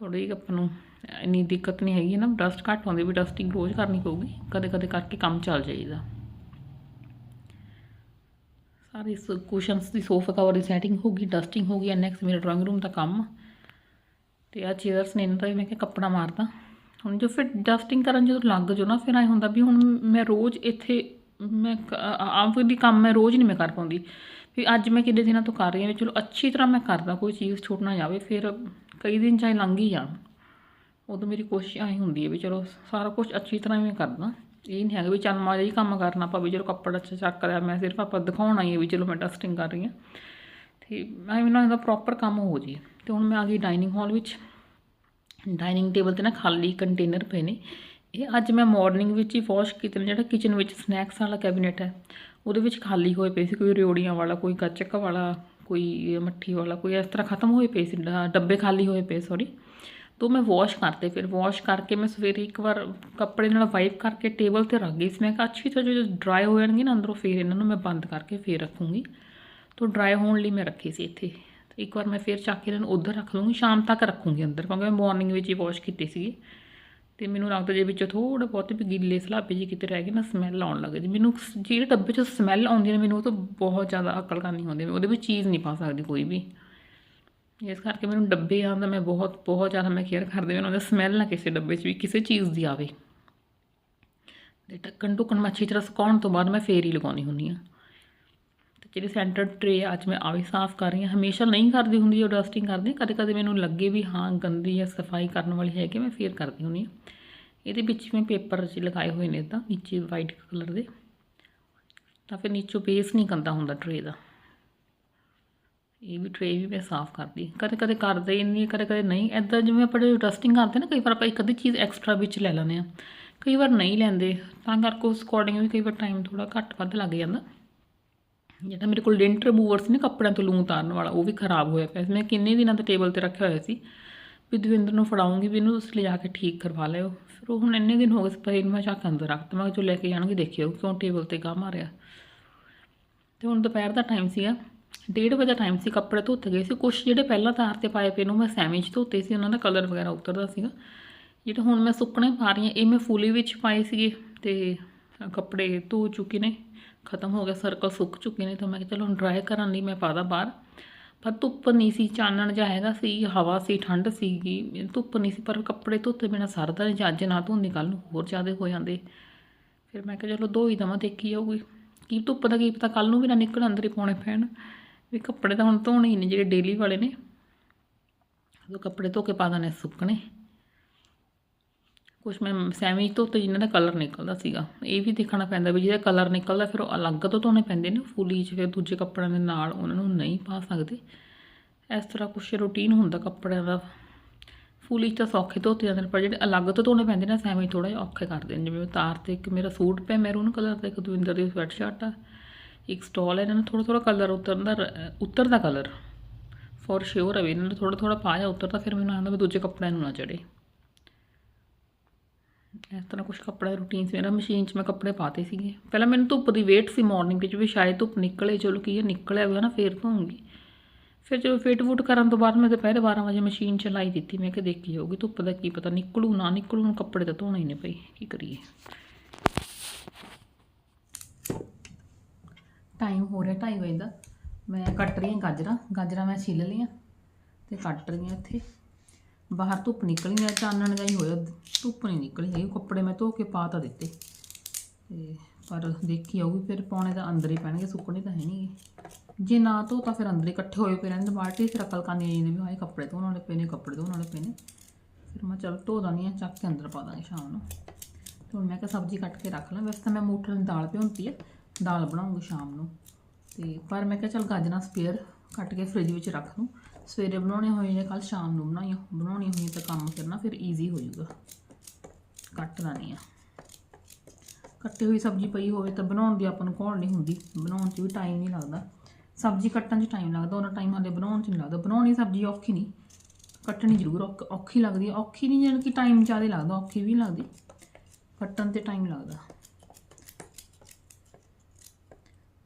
S1: ਥੋੜ੍ਹੀ ਜਿਹੀ ਆਪਾਂ ਨੂੰ, ਇੰਨੀ ਦਿੱਕਤ ਨਹੀਂ ਹੈਗੀ ਨਾ ਡਸਟ ਘੱਟ ਆਉਂਦੀ ਵੀ ਡਸਟਿੰਗ ਰੋਜ਼ ਕਰਨੀ ਪਊਗੀ ਕਦੇ ਕਦੇ ਕਰਕੇ ਕੰਮ ਚੱਲ ਜਾਈਦਾ। ਸਾਰੇ ਕੁਸ਼ਨਸ ਦੀ ਸੋਫਾ ਕਵਰ ਦੀ ਸੈਟਿੰਗ ਹੋ ਗਈ ਡਸਟਿੰਗ ਹੋ ਗਈ ਨੈਕਸਟ ਮੇਰਾ ਡਰਾਇੰਗ ਰੂਮ ਦਾ ਕੰਮ। ਤੇ ਆ ਚੇਅਰਸ ਨੇ ਇਹਨਾਂ ਦਾ ਵੀ ਮੈਂ ਕਿਹਾ ਕੱਪੜਾ ਮਾਰਦਾ। ਹੁਣ ਜੋ ਫਿਰ ਡਸਟਿੰਗ ਕਰਨ ਜਦੋਂ ਲੱਗ ਜੋ ਨਾ, ਫਿਰ ਐ ਹੁੰਦਾ ਵੀ ਹੁਣ ਮੈਂ ਰੋਜ਼ ਇੱਥੇ, ਮੈਂ ਆਪ ਦੀ ਕੰਮ ਮੈਂ ਰੋਜ਼ ਨਹੀਂ ਮੈਂ ਕਰ ਪਾਉਂਦੀ। ਵੀ ਅੱਜ ਮੈਂ ਕਿੰਨੇ ਦਿਨਾਂ ਤੋਂ ਕਰ ਰਹੀ ਹਾਂ ਵੀ ਚਲੋ ਅੱਛੀ ਤਰ੍ਹਾਂ ਮੈਂ ਕਰਦਾ, ਕੋਈ ਚੀਜ਼ ਛੁੱਟ ਨਾ ਜਾਵੇ, ਫਿਰ ਕਈ ਦਿਨ ਚਾਹੇ ਲੰਘ ਹੀ ਜਾਣ। ਉਦੋਂ ਮੇਰੀ ਕੋਸ਼ਿਸ਼ ਐਂ ਹੁੰਦੀ ਹੈ ਵੀ ਚਲੋ ਸਾਰਾ ਕੁਝ ਅੱਛੀ ਤਰ੍ਹਾਂ ਹੀ ਕਰਦਾ। ਇਹ ਨਹੀਂ ਹੈਗਾ ਵੀ ਚੱਲ ਮਾੜਾ ਜਿਹਾ ਕੰਮ ਕਰਨਾ ਪਵੇ ਜਦੋਂ ਕੱਪੜਾ ਅੱਛਾ ਚੱਕ ਲਿਆ, ਮੈਂ ਸਿਰਫ ਆਪਾਂ ਦਿਖਾਉਣਾ ਹੀ ਹੈ ਵੀ ਚਲੋ ਮੈਂ ਡਸਟਿੰਗ ਕਰ ਰਹੀ ਹਾਂ। ਤੇ ਮੈਂ ਮੈਨੂੰ ਇਹਦਾ ਪ੍ਰੋਪਰ ਕੰਮ ਹੋ ਜੇ ਤੇ ਹੁਣ ਮੈਂ ਆ ਗਈ ਡਾਈਨਿੰਗ ਹਾਲ ਵਿੱਚ। ਡਾਈਨਿੰਗ ਟੇਬਲ ਤੇ ਨਾ ਖਾਲੀ ਕੰਟੇਨਰ ਪਏ ਨੇ। ਇਹ ਅੱਜ ਮੈਂ ਮਾਰਨਿੰਗ ਵਿੱਚ ਹੀ ਵਾਸ਼ ਕੀਤੇ ਨੇ, ਜਿਹੜਾ ਕਿਚਨ ਵਿੱਚ ਸਨੈਕਸ ਵਾਲਾ ਕੈਬਨਿਟ ਹੈ। ਉਹਦੇ ਵਿੱਚ ਖਾਲੀ ਹੋਏ ਪਏ ਸੀ, ਕੋਈ ਰਿਓੜੀਆਂ ਵਾਲਾ, ਕੋਈ ਗੱਚਕ ਵਾਲਾ। ਕੋਈ ਮੱਠੀ ਵਾਲਾ, ਕੋਈ ਇਸ ਤਰ੍ਹਾਂ ਖਤਮ ਹੋਏ ਪਏ ਸੀ ਡੱਬੇ ਖਾਲੀ ਹੋਏ ਪਏ ਸੌਰੀ ਤੋਂ ਮੈਂ ਵਾਸ਼ ਕਰਤੇ, ਫਿਰ ਵਾਸ਼ ਕਰਕੇ ਮੈਂ ਸਵੇਰੇ ਇੱਕ ਵਾਰ ਕੱਪੜੇ ਨਾਲ ਵਾਈਪ ਕਰਕੇ ਟੇਬਲ ਤੇ ਰੱਖ ਗਈ ਸੀ। ਮੈਂ ਕਿਹਾ ਅੱਛੀ ਤਰ੍ਹਾਂ ਜਦੋਂ ਡਰਾਈ ਹੋ ਜਾਣਗੇ ਨਾ ਅੰਦਰੋਂ, ਫਿਰ ਇਹਨਾਂ ਨੂੰ ਮੈਂ ਬੰਦ ਕਰਕੇ ਫਿਰ ਰੱਖੂੰਗੀ। ਤੋਂ ਡਰਾਈ ਹੋਣ ਲਈ ਮੈਂ ਰੱਖੀ ਸੀ ਇੱਥੇ। ਤੇ ਇੱਕ ਵਾਰ ਮੈਂ ਫਿਰ ਚੱਕ ਕੇ ਇਹਨਾਂ ਨੂੰ ਉੱਧਰ ਰੱਖ ਲੂੰਗੀ ਸ਼ਾਮ ਤੱਕ ਰੱਖੂੰਗੀ ਅੰਦਰ, ਕਿਉਂਕਿ ਮੈਂ ਮਾਰਨਿੰਗ ਵਿੱਚ ਹੀ ਵਾਸ਼ ਕੀਤੇ ਸੀਗੇ। ਤੇ ਮੈਨੂੰ ਲੱਗਦਾ ਜੇ ਵਿੱਚੋਂ ਥੋੜਾ ਬਹੁਤ ਵੀ ਗਿੱਲੇ ਸਲਾਬੇ ਜੀ ਕਿਤੇ ਰਹਿ ਗਏ, ਨਾ ਸਮੈਲ ਆਉਣ ਲੱਗ ਜੀ ਮੈਨੂੰ ਜਿਹੜੇ ਡੱਬੇ 'ਚੋਂ ਸਮੈਲ ਆਉਂਦੀ ਨੇ, ਮੈਨੂੰ ਉਹ ਤੋਂ ਬਹੁਤ ਜ਼ਿਆਦਾ ਅਕਲ ਕਰਨੀ ਹੁੰਦੀ ਹੈ ਉਹਦੇ ਵਿੱਚ ਚੀਜ਼ ਨਹੀਂ ਪਾ ਸਕਦੀ ਕੋਈ ਵੀ। ਇਸ ਕਰਕੇ ਮੈਨੂੰ ਡੱਬੇ ਆਉਂਦਾ ਮੈਂ ਬਹੁਤ ਬਹੁਤ ਜ਼ਿਆਦਾ ਮੈਂ ਕੇਅਰ ਕਰਦੀ ਉਹਨਾਂ ਦਾ ਸਮੈਲ ਨਾ ਕਿਸੇ ਡੱਬੇ 'ਚ ਵੀ, ਕਿਸੇ ਚੀਜ਼ ਦੀ ਆਵੇ। ਤੇ ਢੱਕਣ ਢੁੱਕਣ ਮੈਂ ਅੱਛੀ ਤਰ੍ਹਾਂ ਸੁਕਾਉਣ ਤੋਂ ਬਾਅਦ ਮੈਂ ਫੇਰ ਹੀ ਲਗਾਉਣੀ ਹੁੰਦੀ ਆ ਜਿਹੜੇ ਸੈਂਟਰ ਟਰੇ ਅੱਜ ਮੈਂ ਆ ਵੀ ਸਾਫ਼ ਕਰ ਰਹੀ ਹਾਂ। ਹਮੇਸ਼ਾ ਨਹੀਂ ਕਰਦੀ ਹੁੰਦੀ ਉਹ ਡਸਟਿੰਗ ਕਰਦੀ ਕਦੇ ਕਦੇ ਮੈਨੂੰ ਲੱਗੇ ਵੀ ਹਾਂ, ਗੰਦੀ ਜਾਂ ਸਫ਼ਾਈ ਕਰਨ ਵਾਲੀ ਹੈ ਕਿ ਮੈਂ ਫੇਰ ਕਰਦੀ ਹੁੰਦੀ ਹਾਂ। ਇਹਦੇ ਵਿੱਚ ਮੈਂ ਪੇਪਰ 'ਚ ਲਗਾਏ ਹੋਏ ਨੇ ਤਾਂ ਨੀਚੇ ਵਾਈਟ ਕਲਰ ਦੇ। ਤਾਂ ਫਿਰ ਨੀਚੋਂ ਬੇਸ ਨਹੀਂ ਗੰਦਾ ਹੁੰਦਾ ਟਰੇ ਦਾ। ਇਹ ਵੀ ਟਰੇ ਵੀ ਮੈਂ ਸਾਫ਼ ਕਰਦੀ ਕਦੇ ਕਦੇ ਕਰਦੇ ਹੀ ਨਹੀਂ ਕਦੇ ਕਦੇ ਨਹੀਂ। ਐਦਾਂ ਜਿਵੇਂ ਆਪਾਂ ਡਸਟਿੰਗ ਕਰਦੇ ਨਾ, ਕਈ ਵਾਰ ਆਪਾਂ ਇੱਕ ਅੱਧੀ ਚੀਜ਼ ਐਕਸਟਰਾ ਵਿੱਚ ਲੈ ਲੈਂਦੇ ਆ ਕਈ ਵਾਰ ਨਹੀਂ ਲੈਂਦੇ, ਤਾਂ ਕਰਕੇ ਉਸ ਅਕੋਰਡਿੰਗ ਵੀ ਕਈ ਵਾਰ ਟਾਈਮ ਥੋੜਾ ਘੱਟ ਵੱਧ ਲੱਗ ਜਾਂਦਾ। ਜਿਹੜਾ ਮੇਰੇ ਕੋਲ ਡੈਂਟ ਰਿਮੂਵਰ ਸੀ ਨਾ ਕੱਪੜਿਆਂ ਤੋਂ ਲੂੰ ਉਤਾਰਨ ਵਾਲਾ, ਉਹ ਵੀ ਖਰਾਬ ਹੋਇਆ ਪਿਆ ਸੀ। ਮੈਂ ਕਿੰਨੇ ਦਿਨਾਂ ਤੋਂ ਟੇਬਲ ਤੇ ਰੱਖਿਆ ਹੋਇਆ ਸੀ ਵੀ ਦਵਿੰਦਰ ਨੂੰ ਫੜਾਉਂਗੀ ਵੀ ਇਹਨੂੰ ਤੁਸੀਂ ਲਿਜਾ ਕੇ ਠੀਕ ਕਰਵਾ ਲਿਓ। ਫਿਰ ਉਹ ਹੁਣ ਇੰਨੇ ਦਿਨ ਹੋ ਗਏ ਸੀ ਪਈ ਮੈਂ ਚੱਕ ਅੰਦਰ ਰੱਖਤਾ ਮੈਂ ਜੋ ਲੈ ਕੇ ਜਾਣਗੇ, ਦੇਖਿਓ ਕਿਉਂ ਟੇਬਲ ਤੇ ਗਾਹ ਮਾਰਿਆ। ਤੇ ਹੁਣ ਦੁਪਹਿਰ ਦਾ ਟਾਈਮ ਸੀਗਾ, ਡੇਢ ਵਜੇ ਦਾ ਟਾਈਮ ਸੀ, ਕੱਪੜੇ ਧੋਤੇ ਗਏ ਸੀ। ਕੁਝ ਜਿਹੜੇ ਪਹਿਲਾਂ ਤਾਰ ਤੇ ਪਾਏ ਪਏ ਨੂੰ ਮੈਂ ਸੈਮਿਜ ਧੋਤੇ ਸੀ, ਉਹਨਾਂ ਦਾ ਕਲਰ ਵਗੈਰਾ ਉਤਰਦਾ ਸੀਗਾ। ਜਿਹੜੇ ਹੁਣ ਮੈਂ ਸੁੱਕਣੇ ਪਾ ਰਹੀ ਹਾਂ, ਇਹ ਮੈਂ ਫੁੱਲੀ ਵਿੱਚ ਪਾਏ ਸੀਗੇ ਤੇ ਕੱਪੜੇ ਧੋ ਚੁੱਕੇ ਨੇ। ਖਤਮ ਹੋ ਗਿਆ ਸਰਕਲ ਸੁੱਕ ਚੁੱਕੇ ਨੇ, ਤਾਂ ਮੈਂ ਕਿਹਾ ਚਲੋ ਹੁਣ ਡਰਾਈ ਕਰਨ ਲਈ ਮੈਂ ਪਾਦਾ ਬਾਹਰ। ਪਰ ਧੁੱਪ ਨਹੀਂ ਸੀ, ਚਾਨਣ ਜਿਹਾ ਹੈਗਾ ਸੀ, ਹਵਾ ਸੀ, ਠੰਡ ਸੀਗੀ, ਧੁੱਪ ਨਹੀਂ ਸੀ, ਪਰ ਕੱਪੜੇ ਧੋਤੇ ਬਿਨਾ ਸਰਦਾ ਨਹੀਂ ਅੱਜ ਨਾ ਧੋਂਦੀ ਕੱਲ ਨੂੰ ਹੋਰ ਜ਼ਿਆਦਾ ਹੋ ਜਾਂਦੇ। ਫਿਰ ਮੈਂ ਕਿਹਾ ਚਲੋ ਧੋ ਹੀ ਦਵਾਂ, ਦੇਖੀ ਜਾਊਗੀ। ਕੀ ਧੁੱਪ ਦਾ ਕੀ ਪਤਾ ਕੱਲ ਨੂੰ ਵੀ ਨਾ ਨਿਕਲ ਅੰਦਰ ਹੀ ਪਾਉਣੇ ਪੈਣ, ਵੀ ਕੱਪੜੇ ਤਾਂ ਹੁਣ ਧੋਣੇ ਹੀ ਨੇ, ਜਿਹੜੇ ਡੇਲੀ ਵਾਲੇ ਨੇ। ਉਹ ਕੱਪੜੇ ਧੋ ਕੇ ਪਾ ਦੇਣੇ ਸੁੱਕਣੇ। ਕੁਛ ਮੈਂ ਸੈਮੀ ਧੋਤੇ ਜਿਨ੍ਹਾਂ ਦਾ ਕਲਰ ਨਿਕਲਦਾ ਸੀਗਾ, ਇਹ ਵੀ ਦੇਖਣਾ ਪੈਂਦਾ ਵੀ ਜਿਹਦਾ ਕਲਰ ਨਿਕਲਦਾ ਫਿਰ ਉਹ ਅਲੱਗ ਤੋਂ ਧੋਣੇ ਪੈਂਦੇ ਨੇ, ਫੁੱਲੀ 'ਚ ਫਿਰ ਦੂਜੇ ਕੱਪੜਿਆਂ ਦੇ ਨਾਲ ਉਹਨਾਂ ਨੂੰ ਨਹੀਂ ਪਾ ਸਕਦੇ। ਇਸ ਤਰ੍ਹਾਂ ਕੁਛ ਰੂਟੀਨ ਹੁੰਦਾ ਕੱਪੜਿਆਂ ਦਾ। ਫੁੱਲੀ 'ਚ ਤਾਂ ਸੌਖੇ ਧੋਤੇ ਜਾਂਦੇ ਨੇ, ਪਰ ਜਿਹੜੇ ਅਲੱਗ ਤੋਂ ਧੋਣੇ ਪੈਂਦੇ ਨੇ, ਸੈਮੀ ਥੋੜਾ ਜਿਹਾ ਔਖੇ ਕਰਦੇ ਨੇ। ਜਿਵੇਂ ਤਾਰ ਤੇ ਇੱਕ ਮੇਰਾ ਸੂਟ ਪਿਆ ਮੈਰੂਨ ਕਲਰ ਦਾ, ਇੱਕ ਦਵਿੰਦਰ ਦੀ ਸਵੈਟ ਸ਼ਰਟ ਆ, ਇੱਕ ਸਟਾਲ ਹੈ ਇਹਨਾਂ ਨੂੰ ਥੋੜਾ ਥੋੜਾ ਕਲਰ ਉਤਰਦਾ ਰ- ਉਤਰਦਾ ਕਲਰ ਫੋਰ ਸ਼ਿਓਰ ਹੈ ਵੀ ਇਹਨਾਂ ਨੂੰ ਥੋੜਾ ਥੋੜਾ ਪਾਇਆ ਉਤਰਦਾ ਫਿਰ ਮੈਨੂੰ ਆਉਂਦਾ ਵੀ ਦੂਜੇ ਕੱਪੜਿਆਂ ਨੂੰ ਨਾ ਚੜੇ ਇਸ ਤਰ੍ਹਾਂ ਕੁਝ ਕੱਪੜਾ ਰੂਟੀਨ ਸੀ। ਮੇਰਾ ਮਸ਼ੀਨ 'ਚ ਮੈਂ ਕੱਪੜੇ ਪਾਤੇ ਸੀਗੇ। ਪਹਿਲਾਂ ਮੈਨੂੰ ਧੁੱਪ ਦੀ ਵੇਟ ਸੀ ਮਾਰਨਿੰਗ ਵਿੱਚ ਵੀ ਸ਼ਾਇਦ ਧੁੱਪ ਨਿਕਲੇ, ਚਲੋ ਕੀ ਹੈ ਨਿਕਲਿਆ ਹੋਇਆ ਨਾ, ਫੇਰ ਧੋਉਂਗੀ ਫਿਰ ਜਦੋਂ ਫਿਟ ਫੁੱਟ ਕਰਨ ਤੋਂ ਬਾਅਦ ਮੈਂ ਦੁਪਹਿਰ 12 ਵਜੇ ਮਸ਼ੀਨ ਚਲਾਈ ਦਿੱਤੀ। ਮੈਂ ਕਿ ਦੇਖੀ ਜਾਊਗੀ ਧੁੱਪ ਦਾ ਕੀ ਪਤਾ ਨਿਕਲੂ, ਨਾ ਨਿਕਲੂ, ਹੁਣ ਕੱਪੜੇ ਤਾਂ ਧੋਣੇ ਹੀ ਨੇ ਭਾਈ ਕੀ ਕਰੀਏ। ਟਾਈਮ ਹੋ ਰਿਹਾ 2:30 ਵਜੇ ਦਾ। ਮੈਂ ਕੱਟ ਰਹੀ ਹਾਂ ਗਾਜਰਾਂ। ਗਾਜਰਾਂ ਮੈਂ ਛਿੱਲ ਲਈਆਂ ਤੇ ਕੱਟ ਰਹੀ ਹਾਂ ਇੱਥੇ। ਬਾਹਰ ਧੁੱਪ ਨਿਕਲੀ ਆ ਚਾਨਣ ਦਾ ਹੀ ਹੋਇਆ, ਧੁੱਪ ਨਹੀਂ ਨਿਕਲੀ ਹੈਗੀ, ਕੱਪੜੇ ਮੈਂ ਧੋ ਕੇ ਪਾ ਤਾਂ ਦਿੱਤੇ। ਤੇ ਪਰ ਦੇਖੀ ਆਊਗੀ, ਫਿਰ ਪਾਉਣੇ ਤਾਂ ਅੰਦਰ ਹੀ ਪੈਣਗੇ, ਸੁੱਕਣੇ ਤਾਂ ਹੈ ਨਹੀਂ ਜੇ ਨਾ ਧੋ ਤਾਂ ਫਿਰ ਅੰਦਰ ਹੀ ਇਕੱਠੇ ਹੋਏ ਪਏ ਰਹਿੰਦੇ ਬਾਲਟੀ ਫਿਰ ਅਕਲ ਕਰਨੀ ਆਈ ਜਾਂਦੀ ਵੀ ਹਾਏ, ਕੱਪੜੇ ਧੋਣ ਵਾਲੇ ਪਏ ਨੇ, ਕੱਪੜੇ ਧੋਣ ਵਾਲੇ ਪਏ ਨੇ। ਫਿਰ ਮੈਂ ਚਲ ਧੋ ਦਾਨੀ ਆ ਚੱਕ ਕੇ ਅੰਦਰ ਪਾ ਦਾਂਗੀ ਸ਼ਾਮ ਨੂੰ। ਤੇ ਹੁਣ ਮੈਂ ਕਿਹਾ ਸਬਜ਼ੀ ਕੱਟ ਕੇ ਰੱਖ ਲਾਂ, ਵੈਸੇ ਤਾਂ ਮੈਂ ਮੋਟਰ ਦੀ ਦਾਲ ਭਿਉਂਤੀ ਆ, ਦਾਲ ਬਣਾਉਂਗੀ ਸ਼ਾਮ ਨੂੰ। ਤੇ ਪਰ ਮੈਂ ਕਿਹਾ ਚਲ ਗਾਜਰਾਂ ਸਪੇਅਰ ਕੱਟ ਕੇ ਫ੍ਰਿਜ ਵਿੱਚ ਰੱਖ ਲੂੰ। ਸਵੇਰੇ ਬਣਾਉਣੇ ਹੋਏ ਨੇ ਕੱਲ ਸ਼ਾਮ ਨੂੰ ਬਣਾਈਆਂ। ਬਣਾਉਣੀ ਹੋਈ ਤਾਂ ਕੰਮ ਕਰਨਾ, ਫਿਰ ਈਜ਼ੀ ਹੋ ਜਾਊਗਾ। ਕੱਟਣਾ ਨਹੀਂ ਆ। ਕੱਟੀ ਹੋਈ ਸਬਜ਼ੀ ਪਈ ਹੋਵੇ ਤਾਂ ਬਣਾਉਣ ਦੀ ਆਪਾਂ ਨੂੰ ਘੋਲ ਨਹੀਂ ਹੁੰਦੀ। ਬਣਾਉਣ 'ਚ ਵੀ ਟਾਈਮ ਨਹੀਂ ਲੱਗਦਾ। ਸਬਜ਼ੀ ਕੱਟਣ 'ਚ ਟਾਈਮ ਲੱਗਦਾ, ਉਹਨਾਂ ਟਾਈਮ ਹਾਲੇ ਬਣਾਉਣ 'ਚ ਨਹੀਂ ਲੱਗਦਾ। ਬਣਾਉਣੀ ਸਬਜ਼ੀ ਔਖੀ ਨਹੀਂ। ਕੱਟਣੀ ਜ਼ਰੂਰ ਔਖ- ਔਖੀ ਲੱਗਦੀ ਹੈ ਔਖੀ ਨਹੀਂ ਜਾਣੀ ਕਿ ਟਾਈਮ ਜ਼ਿਆਦਾ ਲੱਗਦਾ, ਔਖੀ ਵੀ ਨਹੀਂ ਲੱਗਦੀ। ਕੱਟਣ ਤੇ ਟਾਈਮ ਲੱਗਦਾ।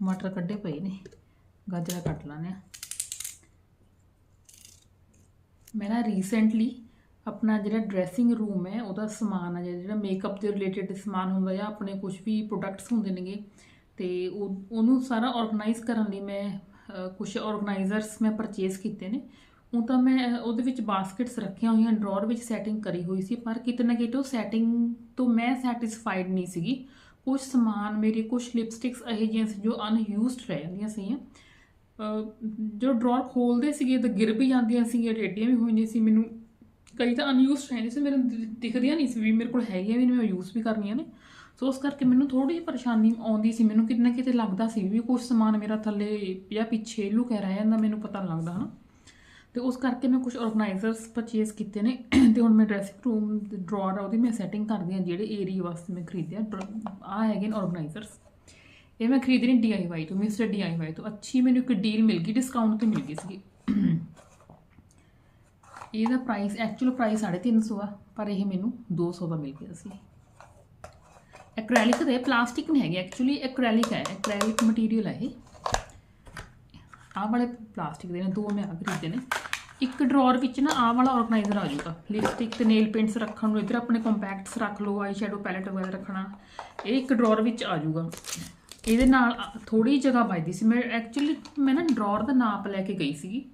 S1: ਮਟਰ ਕੱਢੇ ਪਏ ਨੇ। ਗਾਜਰਾਂ ਕੱਟ ਲਾਣੇ ਆ। ਮੈਂ ਨਾ ਰੀਸੈਂਟਲੀ ਆਪਣਾ ਜਿਹੜਾ ਡਰੈਸਿੰਗ ਰੂਮ ਹੈ, ਉਹਦਾ ਸਮਾਨ ਆ, ਜਾਂ ਜਿਹੜਾ ਮੇਕਅਪ ਦੇ ਰਿਲੇਟਡ ਸਮਾਨ ਹੁੰਦਾ, ਜਾਂ ਆਪਣੇ ਕੁਝ ਵੀ ਪ੍ਰੋਡਕਟਸ ਹੁੰਦੇ ਨੇਗੇ, ਤੇ ਉਹਨੂੰ ਸਾਰਾ ਆਰਗੇਨਾਈਜ਼ ਕਰਨ ਲਈ ਮੈਂ ਕੁਝ ਆਰਗੇਨਾਈਜ਼ਰਸ ਮੈਂ ਪਰਚੇਸ ਕੀਤੇ ਨੇ। ਉਹ ਤਾਂ ਮੈਂ, ਉਹਦੇ ਵਿੱਚ ਬਾਸਕਟਸ ਰੱਖੀਆਂ ਹੋਈਆਂ ਡਰਾਅਰ ਵਿੱਚ ਸੈਟਿੰਗ ਕਰੀ ਹੋਈ ਸੀ, ਪਰ ਕਿਤੇ ਨਾ ਕਿਤੇ ਉਹ ਸੈਟਿੰਗ ਤੋਂ ਮੈਂ ਸੈਟੀਸਫਾਈਡ ਨਹੀਂ ਸੀਗੀ। ਕੁਝ ਸਮਾਨ ਮੇਰੇ ਕੁਝ ਲਿਪਸਟਿਕਸ ਇਹੋ ਜਿਹੀਆਂ ਸੀ ਜੋ ਅਨਯੂਜ਼ਡ ਰਹਿ ਜਾਂਦੀਆਂ ਸੀਗੀਆਂ। ਜਦੋਂ ਜੋ ਡਰਾਅਰ ਖੋਲਦੇ ਸੀਗੇ ਤਾਂ ਗਿਰ ਵੀ ਜਾਂਦੀਆਂ ਸੀਗੀਆਂ ਟੇਡੀਆਂ ਵੀ ਹੋ ਜਾਂਦੀਆਂ ਸੀ। ਮੈਨੂੰ ਕਈ ਤਾਂ ਅਨਯੂਜ਼ਡ ਰਹਿੰਦੇ ਸੀ, ਮੇਰੇ ਦਿਖਦੀਆਂ ਨਹੀਂ ਸੀ ਵੀ ਮੇਰੇ ਕੋਲ ਹੈਗੀਆਂ ਵੀ ਨਹੀਂ ਮੈਂ ਯੂਜ਼ ਵੀ ਕਰਨੀਆਂ ਨੇ। ਸੋ ਉਸ ਕਰਕੇ ਮੈਨੂੰ ਥੋੜੀ ਜਿਹੀ ਪਰੇਸ਼ਾਨੀ ਆਉਂਦੀ ਸੀ। ਮੈਨੂੰ ਕਿਤੇ ਨਾ ਕਿਤੇ ਲੱਗਦਾ ਸੀ ਵੀ ਕੁਝ ਸਮਾਨ ਮੇਰਾ ਥੱਲੇ ਜਾਂ ਪਿੱਛੇ ਲੁਕਿਆ ਰਹਿ ਜਾਂਦਾ, ਮੈਨੂੰ ਪਤਾ ਨਹੀਂ ਲੱਗਦਾ, ਹਨਾ। ਤੇ ਉਸ ਕਰਕੇ ਮੈਂ ਕੁਝ ਆਰਗੇਨਾਈਜ਼ਰਸ ਪਰਚੇਸ ਕੀਤੇ ਨੇ। ਤੇ ਹੁਣ ਮੈਂ ਡਰੈਸਿੰਗ ਰੂਮ ਦੇ ਡਰਾਅਰ ਆ, ਉਹਦੀ ਮੈਂ ਸੈਟਿੰਗ ਕਰਦੀ ਹਾਂ, ਜਿਹੜੇ ਏਰੀਆ ਵਾਸਤੇ ਮੈਂ ਖਰੀਦਿਆ। ਆ ਹੈਗੇ ਨੇ ਆਰਗੇਨਾਈਜ਼ਰਸ ਇਹ ਮੈਂ ਖਰੀਦਣੀ DIY ਤੋਂ ਮਿਸਟਰ DIY ਤੋਂ। ਅੱਛੀ ਮੈਨੂੰ ਇੱਕ ਡੀਲ ਮਿਲ ਗਈ ਡਿਸਕਾਊਂਟ ਤੇ ਮਿਲ ਗਈ ਸੀਗੀ। ਇਹਦਾ ਪ੍ਰਾਈਸ ਐਕਚੁਅਲ ਪ੍ਰਾਈਸ 350 ਆ, ਪਰ ਇਹ ਮੈਨੂੰ 200 ਦਾ ਮਿਲ ਗਿਆ ਸੀ। ਐਕ੍ਰੈਲਿਕ ਦੇ ਪਲਾਸਟਿਕ ਨਹੀਂ ਹੈਗੇ ਐਕਚੁਅਲੀ ਐਕ੍ਰੈਲਿਕ ਹੈ ਐਕ੍ਰੈਲਿਕ ਮਟੀਰੀਅਲ ਹੈ ਇਹ। ਆਹ ਵਾਲੇ ਪਲਾਸਟਿਕ ਦੇ ਨੇ, ਦੋ ਮੈਂ ਆਹ ਖਰੀਦੇ ਨੇ। ਇੱਕ ਡਰਾਅਰ ਵਿੱਚ ਨਾ ਆਹ ਵਾਲਾ ਆਰਗੇਨਾਈਜ਼ਰ ਆ ਜਾਊਗਾ ਲਿਪਸਟਿਕ ਤੇ ਨੇਲ ਪੇਂਟਸ ਰੱਖਣ ਨੂੰ, ਇੱਧਰ ਆਪਣੇ ਕੰਪੈਕਟਸ ਰੱਖ ਲਓ ਆਈ ਸ਼ੈਡੋ ਪੈਲਟ ਵਗੈਰਾ ਰੱਖਣਾ। ਇਹ ਇੱਕ ਡਰਾਅਰ ਵਿੱਚ ਆ ਜਾਊਗਾ ਇਹਦੇ ਨਾਲ ਥੋੜੀ ਜਗ੍ਹਾ ਬਚਦੀ ਸੀ। ਮੈਂ ਐਕਚੁਅਲੀ ਮੈਂ ਨਾ ਡਰਾਅਰ ਦਾ ਨਾਪ ਲੈ ਕੇ ਗਈ ਸੀਗੀ,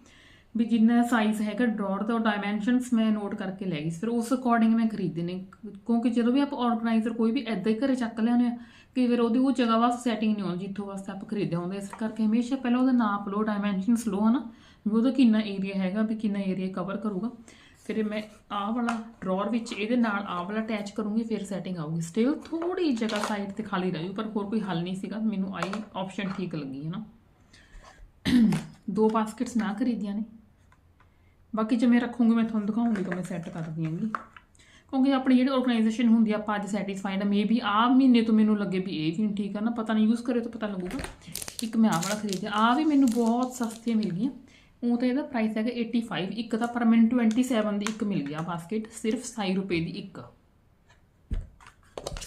S1: ਵੀ ਜਿੰਨਾ ਸਾਈਜ਼ ਹੈਗਾ ਡਰਾਅਰ ਦਾ, ਉਹ ਡਾਈਮੈਂਸ਼ਨਸ ਮੈਂ ਨੋਟ ਕਰਕੇ ਲੈ ਗਈ ਸੀ। ਫਿਰ ਉਸ ਅਕੋਰਡਿੰਗ ਮੈਂ ਖਰੀਦੇ ਨੇ ਕਿਉਂਕਿ ਜਦੋਂ ਵੀ ਆਪਾਂ ਆਰਗੇਨਾਈਜ਼ਰ ਕੋਈ ਵੀ ਐਦਾਂ ਹੀ ਘਰੇ ਚੱਕ ਲਿਆਉਂਦੇ ਆ ਕਈ ਵਾਰ ਉਹਦੀ ਉਹ ਜਗ੍ਹਾ ਵਾਸਤੇ ਸੈਟਿੰਗ ਨਹੀਂ ਆਉਂਦੀ, ਜਿੱਥੋਂ ਵਾਸਤੇ ਆਪਾਂ ਖਰੀਦਿਆ ਹੁੰਦਾ। ਇਸ ਕਰਕੇ ਹਮੇਸ਼ਾ ਪਹਿਲਾਂ ਉਹਦਾ ਨਾਪ ਲਓ ਡਾਈਮੈਂਸ਼ਨਸ ਲਓ ਹਨਾ, ਵੀ ਉਹਦਾ ਕਿੰਨਾ ਏਰੀਆ ਹੈਗਾ, ਵੀ ਕਿੰਨਾ ਏਰੀਆ ਕਵਰ ਕਰੂਗਾ। ਫਿਰ ਮੈਂ ਆਹ ਵਾਲਾ ਡਰਾਅਰ ਵਿੱਚ ਇਹਦੇ ਨਾਲ ਆਹ ਵਾਲਾ ਅਟੈਚ ਕਰੂੰਗੀ, ਫਿਰ ਸੈਟਿੰਗ ਆਊਗੀ। ਸਟਿਲ ਥੋੜੀ ਜਗ੍ਹਾ ਸਾਈਡ ਤੇ ਖਾਲੀ ਰਹੀ ਪਰ ਹੋਰ ਕੋਈ ਹੱਲ ਨਹੀਂ ਸੀਗਾ। ਮੈਨੂੰ ਆਈ ਆਪਸ਼ਨ ਠੀਕ ਲੱਗੀ ਹੈ ਨਾ। ਦੋ ਬਾਸਕਟਸ ਨਾ ਖਰੀਦੀਆਂ ਨੇ। ਬਾਕੀ ਜਿਵੇਂ ਰੱਖੂੰਗੀ, ਮੈਂ ਤੁਹਾਨੂੰ ਦਿਖਾਉਂਗੀ ਤਾਂ ਮੈਂ ਸੈੱਟ ਕਰ ਦਿਆਂਗੀ। ਕਿਉਂਕਿ ਆਪਣੀ ਜਿਹੜੀ ਆਰਗੇਨਾਈਜੇਸ਼ਨ ਹੁੰਦੀ ਆ, ਆਪਾਂ ਅੱਜ ਸੈਟੀਸਫਾਈਡ ਆ ਮੇਬੀ ਆ ਮਹੀਨੇ ਤੋਂ ਮੈਨੂੰ ਲੱਗੇ ਵੀ ਇਹ ਵੀ ਨਹੀਂ ਠੀਕ ਆ ਨਾ। ਪਤਾ ਨਹੀਂ ਯੂਜ਼ ਕਰੇ ਤਾਂ ਪਤਾ ਲੱਗੂਗਾ। ਇੱਕ ਮੈਂ ਆਹ ਵਾਲਾ ਖਰੀਦਿਆ। ਆ ਵੀ ਮੈਨੂੰ ਬਹੁਤ ਸਸਤੀਆਂ ਮਿਲ ਗਈਆਂ। ਉਹ ਤਾਂ ਇਹਦਾ ਪ੍ਰਾਈਸ ਹੈਗਾ 85 ਇੱਕ ਤਾਂ ਪਰ ਮੈਨੂੰ 27 ਦੀ ਇੱਕ ਮਿਲ ਗਿਆ ਬਾਸਕਟ ਸਿਰਫ 27 ਰੁਪਏ ਦੀ ਇੱਕ।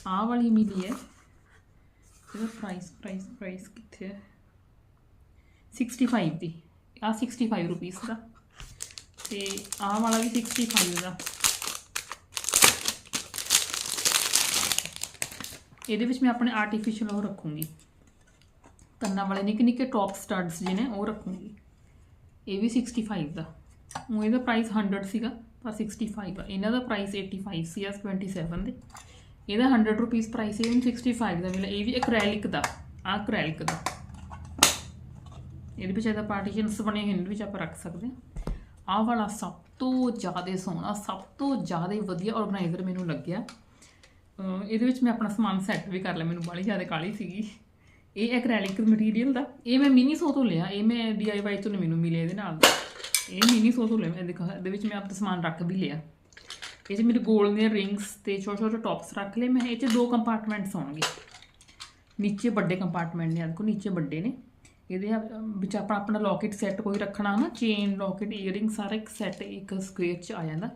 S1: ਆਹ ਵਾਲੀ ਮਿਲੀ ਹੈ। ਇਹਦਾ ਪ੍ਰਾਈਸ ਪ੍ਰਾਈਸ ਪ੍ਰਾਈਸ ਕਿੱਥੇ ਹੈ? 65 ਦੀ। ਆ 65 ਰੁਪੀਸ ਦਾ। ਤੇ ਆਹ ਵਾਲਾ ਵੀ 65 ਦਾ। ਇਹਦੇ ਵਿੱਚ ਮੈਂ ਆਪਣੇ ਆਰਟੀਫੀਸ਼ੀਅਲ ਉਹ ਰੱਖੂੰਗੀ। ਕੰਨਾਂ ਵਾਲੇ ਨਿੱਕੇ ਨਿੱਕੇ ਟੌਪ ਸਟੱਡਸ ਜਿਹਨੇ ਉਹ ਰੱਖੂੰਗੀ। ਇਹ ਵੀ 65 ਦਾ। ਉਹ ਇਹਦਾ ਪ੍ਰਾਈਸ 100 ਸੀਗਾ, ਪਰ 65 ਆ। ਇਹਨਾਂ ਦਾ ਪ੍ਰਾਈਸ 85 ਸੀ ਆ 27 ਦੇ। ਇਹਦਾ 100 ਰੁਪੀਸ ਪ੍ਰਾਈਸ ਹੈ ਇਹਨੂੰ 65 ਦਾ ਮਿਲਿਆ। ਇਹ ਵੀ ਐਕ੍ਰੈਲਿਕ ਦਾ ਆ ਐਕ੍ਰੈਲਿਕ ਦਾ। ਇਹਦੇ ਵਿੱਚ ਇਹਦਾ ਪਾਰਟੀਸ਼ਨਸ ਬਣੇ ਹੋਏ ਨੇ, ਇਹਦੇ ਵਿੱਚ ਆਪਾਂ ਰੱਖ ਸਕਦੇ ਹਾਂ। ਆਹ ਵਾਲਾ ਸਭ ਤੋਂ ਜ਼ਿਆਦਾ ਸੋਹਣਾ, ਸਭ ਤੋਂ ਜ਼ਿਆਦਾ ਵਧੀਆ ਆਰਗੇਨਾਈਜ਼ਰ ਮੈਨੂੰ ਲੱਗਿਆ। ਇਹਦੇ ਵਿੱਚ ਮੈਂ ਆਪਣਾ ਸਮਾਨ ਸੈੱਟ ਵੀ ਕਰ ਲਿਆ। ਮੈਨੂੰ ਬੜੀ ਜ਼ਿਆਦਾ ਕਾਲੀ ਸੀਗੀ। ਇਹ ਐਕ੍ਰੈਲਿਕ ਮਟੀਰੀਅਲ ਦਾ। ਇਹ ਮੈਂ ਮਿਨੀ ਸੋ ਤੋਂ ਲਿਆ ਇਹ ਮੈਂ DIY ਤੋਂ ਮੈਨੂੰ ਮਿਲਿਆ ਇਹਦੇ ਨਾਲ। ਇਹ ਮਿਨੀ ਸੋ ਤੋਂ ਲਿਆ ਮੈਂ ਦੇਖਾ ਇਹਦੇ ਵਿੱਚ ਮੈਂ ਆਪਣਾ ਸਮਾਨ ਰੱਖ ਵੀ ਲਿਆ। ਇਹ 'ਚ ਮੇਰੇ ਗੋਲਡ ਦੀਆਂ ਰਿੰਗਸ ਤੇ ਛੋਟੇ ਛੋਟੇ ਟੌਪਸ ਰੱਖ ਲਏ ਮੈਂ ਇਹ 'ਚ ਦੋ ਕੰਪਾਰਟਮੈਂਟਸ ਹੋਣਗੇ ਨੀਚੇ ਵੱਡੇ ਕੰਪਾਰਟਮੈਂਟ ਨੇ ਆ ਦੇਖੋ ਨੀਚੇ ਵੱਡੇ ਨੇ। ਇਹਦੇ ਵਿੱਚ ਆਪਾਂ ਆਪਣਾ ਲੌਕਟ ਸੈੱਟ ਕੋਈ ਰੱਖਣਾ ਨਾ ਚੇਨ ਲੌਕਟ ਈਅਰਿੰਗ ਸਾਰਾ ਇੱਕ ਸੈੱਟ ਇੱਕ ਸਕੁਅਰ 'ਚ ਆ ਜਾਂਦਾ।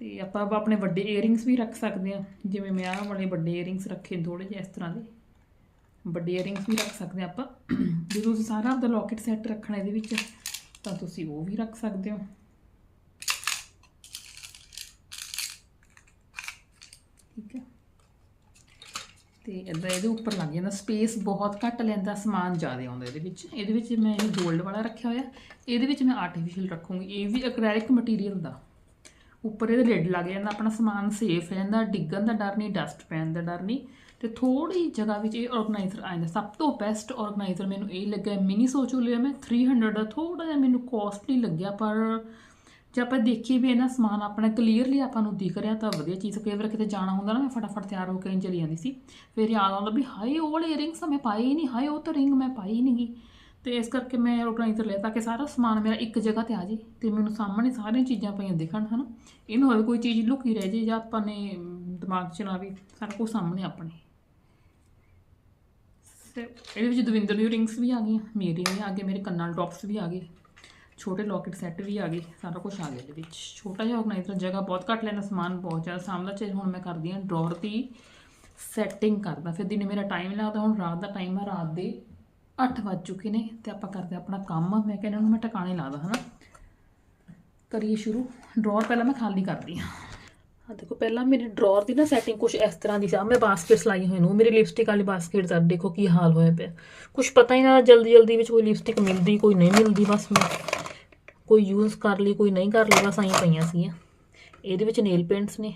S1: ਤੇ ਆਪਾਂ ਆਪਣੇ ਵੱਡੇ ਈਅਰਿੰਗਸ ਵੀ ਰੱਖ ਸਕਦੇ ਆ ਜਿਵੇਂ ਮੈਂ ਆਹ ਵਾਲੇ ਵੱਡੇ ਈਅਰਿੰਗਸ ਰੱਖੇ ਥੋੜੇ ਜਿਹੇ ਇਸ ਤਰ੍ਹਾਂ ਦੇ। ਵੱਡੇ ਈਅਰਿੰਗਸ ਵੀ ਰੱਖ ਸਕਦੇ ਆ ਆਪਾਂ। ਜੇ ਤੁਸੀਂ ਸਾਰਾ ਆਪਦਾ ਲੌਕਟ ਸੈੱਟ ਰੱਖਣਾ ਇਹਦੇ ਵਿੱਚ, ਤਾਂ ਤੁਸੀਂ ਉਹ ਵੀ ਰੱਖ ਸਕਦੇ ਹੋ। ਠੀਕ ਹੈ। ਤੇ ਇਦਾਂ ਇਹਦੇ ਉੱਪਰ ਲੱਗ ਜਾਂਦਾ ਸਪੇਸ ਬਹੁਤ ਘੱਟ ਲੈਂਦਾ, ਸਮਾਨ ਜ਼ਿਆਦਾ ਆਉਂਦਾ ਇਹਦੇ ਵਿੱਚ। ਇਹਦੇ ਵਿੱਚ ਮੈਂ ਇਹ 골ਡ ਵਾਲਾ ਰੱਖਿਆ ਹੋਇਆ। ਇਹਦੇ ਵਿੱਚ ਮੈਂ ਆਰਟੀਫੀਸ਼ੀਅਲ ਰੱਖੂੰਗੀ। ਇਹ ਵੀ ਐਕ੍ਰੈਲਿਕ ਮਟੀਰੀਅਲ ਦਾ। ਉੱਪਰ ਇਹਦੇ ਲਿਡ ਲੱਗ ਜਾਂਦਾ, ਆਪਣਾ ਸਮਾਨ ਸੇਫ ਰਹਿੰਦਾ, ਡਿੱਗਣ ਦਾ ਡਰ ਨਹੀਂ ਡਸਟ ਪੈਣ ਦਾ ਡਰ ਨਹੀਂ। ਤੇ ਥੋੜੀ ਜਗ੍ਹਾ ਵਿੱਚ ਇਹ ਆਰਗੇਨਾਈਜ਼ਰ ਆ ਜਾਂਦਾ। ਸਭ ਤੋਂ ਬੈਸਟ ਆਰਗੇਨਾਈਜ਼ਰ ਮੈਨੂੰ ਇਹ ਲੱਗਾ ਮਿਨੀ ਸੋਚੋ ਲਿਆ ਮੈਂ। 300 ਦਾ ਥੋੜਾ ਜਿਹਾ ਮੈਨੂੰ ਕੋਸਟਲੀ ਲੱਗਿਆ, ਪਰ ਜੇ ਆਪਾਂ ਦੇਖੀਏ ਵੀ ਇਹਨਾਂ ਸਮਾਨ ਆਪਣਾ ਕਲੀਅਰਲੀ ਆਪਾਂ ਨੂੰ ਦਿਖ ਰਿਹਾ ਤਾਂ ਵਧੀਆ ਚੀਜ਼। ਕਈ ਵਾਰ ਕਿਤੇ ਜਾਣਾ ਹੁੰਦਾ ਨਾ, ਮੈਂ ਫਟਾਫਟ ਤਿਆਰ ਹੋ ਕੇ ਚਲੀ ਜਾਂਦੀ ਸੀ। ਫਿਰ ਯਾਦ ਆਉਂਦਾ ਵੀ ਹਾਏ, ਉਹ ਵਾਲੇ ਰਿੰਗਸ ਤਾਂ ਮੈਂ ਪਾਏ ਹੀ ਨਹੀਂ, ਹਾਏ, ਉਹ ਤਾਂ ਰਿੰਗ ਮੈਂ ਪਾਈ ਹੀ ਨਹੀਂਗੀ ਤੇ ਇਸ ਕਰਕੇ ਮੈਂ ਆਰਗੇਨਾਈਜ਼ਰ ਲਿਆ ਤਾਂ ਕਿ ਸਾਰਾ ਸਮਾਨ ਮੇਰਾ ਇੱਕ ਜਗ੍ਹਾ ਤੇ ਆ ਜੇ ਤੇ ਮੈਨੂੰ ਸਾਹਮਣੇ ਸਾਰੀਆਂ ਚੀਜ਼ਾਂ ਪਈਆਂ ਦਿਖਣ, ਹਨਾ। ਇਹਨੂੰ ਹੋਵੇ ਕੋਈ ਚੀਜ਼ ਲੁਕੀ ਰਹਿ ਜੇ ਜਾਂ ਆਪਾਂ ਨੇ ਦਿਮਾਗ 'ਚ ਨਾ ਵੀ ਸਾਰਾ ਕੁਝ ਸਾਹਮਣੇ ਆਪਣੇ। ਤੇ ਇਹਦੇ ਵਿੱਚ ਦਵਿੰਦਰ ਦੀ ਰਿੰਗਸ ਵੀ ਆ ਗਈਆਂ ਮੇਰੇ ਵੀ ਆ ਗਏ ਮੇਰੇ ਕੰਨਾਂ ਟੌਪਸ ਵੀ ਆ ਗਏ, ਛੋਟੇ ਲੋਕਟ ਸੈੱਟ ਵੀ ਆ ਗਏ, ਸਾਰਾ ਕੁਝ ਆ ਗਿਆ ਇਹਦੇ ਵਿੱਚ। ਛੋਟਾ ਜਿਹਾ ਆਰਗੇਨਾਈਜ਼ਰ ਜਗ੍ਹਾ ਬਹੁਤ ਘੱਟ ਲੈਂਦਾ, ਸਮਾਨ ਬਹੁਤ ਜ਼ਿਆਦਾ, ਸਾਹਮਣਾ ਚ ਹੁਣ ਮੈਂ ਕਰਦੀ ਹਾਂ ਡਰਾਅਰ ਦੀ ਸੈਟਿੰਗ ਕਰਦਾ। ਫਿਰ ਦਿਨੇ ਮੇਰਾ ਟਾਈਮ ਲੱਗਦਾ, ਹੁਣ ਰਾਤ ਦਾ ਟਾਈਮ ਆ, ਰਾਤ ਦੇ 8 ਵੱਜ ਚੁੱਕੇ ਨੇ ਤੇ ਆਪਾਂ ਕਰਦੇ ਆਪਣਾ ਕੰਮ। ਮੈਂ ਕਹਿੰਦਾ ਨੂੰ ਮੈਂ ਟਿਕਾਣੇ ਲਾਦਾ ਹਨਾ। ਕਰੀਏ ਸ਼ੁਰੂ। ਡਰਾਅਰ ਪਹਿਲਾਂ ਮੈਂ ਖਾਲੀ ਕਰਦੀ ਹਾਂ। ਆ ਦੇਖੋ, ਪਹਿਲਾਂ ਮੇਰੇ ਡਰਾਅਰ ਦੀ ਨਾ ਸੈਟਿੰਗ ਕੁਝ ਇਸ ਤਰ੍ਹਾਂ ਦੀ ਸੀ। ਆਹ ਮੈਂ ਬਾਸਕਟਸ ਲਾਈ ਹੋਈ ਨੂੰ, ਮੇਰੀ ਲਿਪਸਟਿਕ ਵਾਲੀ ਬਾਸਕਟ ਦਾ, ਦੇਖੋ ਕੀ ਹਾਲ ਹੋਇਆ ਪਿਆ। ਕੁਝ ਪਤਾ ਹੀ ਨਾ ਜਲਦੀ ਜਲਦੀ ਵਿੱਚ ਕੋਈ ਲਿਪਸਟਿਕ ਮਿਲਦੀ, ਕੋਈ ਨਹੀਂ ਮਿਲਦੀ, ਬਸ ਮੈਂ ਕੋਈ ਯੂਜ਼ ਕਰ ਲਈ, ਕੋਈ ਨਹੀਂ ਕਰ ਲਈ, ਬਸ ਆਈਆਂ ਪਈਆਂ ਸੀਗੀਆਂ। ਇਹਦੇ ਵਿੱਚ ਨੇਲ ਪੇਂਟਸ ਨੇ।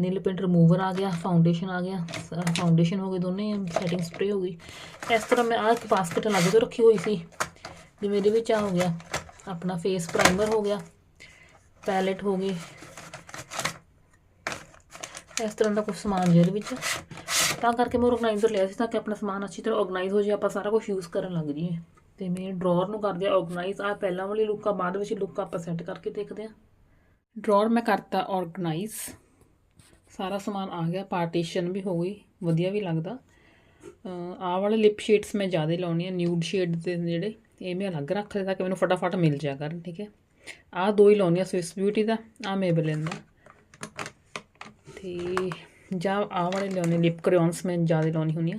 S1: ਨੇਲ ਪੇਂਟ ਰਿਮੂਵਰ ਆ ਗਿਆ ਫਾਊਂਡੇਸ਼ਨ ਆ ਗਿਆ। ਫਾਊਂਡੇਸ਼ਨ ਹੋ ਗਏ ਦੋਨੇ ਸੈਟਿੰਗ ਸਪਰੇ ਹੋ ਗਈ। ਇਸ ਤਰ੍ਹਾਂ ਮੈਂ ਆਹ ਇੱਕ ਬਾਸਕਟ ਅਲੱਗ ਤੋਂ ਰੱਖੀ ਹੋਈ ਸੀ। ਜਿਵੇਂ ਇਹਦੇ ਵਿੱਚ ਆ ਹੋ ਗਿਆ, ਆਪਣਾ ਫੇਸ ਪ੍ਰਾਈਮਰ ਹੋ ਗਿਆ ਪੈਲਟ ਹੋ ਗਈ ਇਸ ਤਰ੍ਹਾਂ ਦਾ ਕੁਝ ਸਮਾਨ ਜਿਹਦੇ ਵਿੱਚ। ਤਾਂ ਕਰਕੇ ਮੈਂ ਆਰਗੇਨਾਈਜ਼ਰ ਲਿਆ ਸੀ ਤਾਂ ਕਿ ਆਪਣਾ ਸਮਾਨ ਅੱਛੀ ਤਰ੍ਹਾਂ ਆਰਗੇਨਾਈਜ਼ ਹੋ ਜਾਏ, ਆਪਾਂ ਸਾਰਾ ਕੁਝ ਯੂਜ਼ ਕਰਨ ਲੱਗ ਜਾਈਏ। ਤੇ ਮੈਂ ਡਰਾਅਰ ਨੂੰ ਕਰਦੇ ਆ ਆਰਗੇਨਾਈਜ਼ ਆ ਪਹਿਲਾਂ ਵਾਲੀ ਲੁੱਕ ਆ, ਬਾਅਦ ਵਿੱਚ ਲੁੱਕ ਆਪਾਂ ਸੈੱਟ ਕਰਕੇ ਦੇਖਦੇ ਆ। ਡਰਾਅਰ ਮੈਂ ਕਰਤਾ ਆਰਗੇਨਾਈਜ਼ ਸਾਰਾ ਸਮਾਨ ਆ ਗਿਆ ਪਾਰਟੀਸ਼ਨ ਵੀ ਹੋ ਗਈ, ਵਧੀਆ ਵੀ ਲੱਗਦਾ। ਆਹ ਵਾਲੇ ਲਿਪ ਸ਼ੇਡਸ ਮੈਂ ਜ਼ਿਆਦਾ ਲਾਉਣੀ ਆ ਨਿਊਡ ਸ਼ੇਡ ਦੇ ਜਿਹੜੇ, ਇਹ ਮੈਂ ਅਲੱਗ ਰੱਖ ਲਿਆ ਤਾਂ ਕਿ ਮੈਨੂੰ ਫਟਾਫਟ ਮਿਲ ਜਾਇਆ ਕਰਨ, ਠੀਕ ਹੈ। ਆਹ ਦੋ ਹੀ ਲਾਉਣੀ ਆ ਸਵਿਸ ਬਿਊਟੀ ਦਾ ਆ ਮੇਬਲਿਨ ਦਾ। ਤੇ ਜਾਂ ਆਹ ਵਾਲੇ ਲਿਆਉਣੇ ਲਿਪ ਕਰਿਓਨਸ ਮੈਂ ਜ਼ਿਆਦਾ ਲਾਉਣੀ ਹੁੰਦੀ ਆ।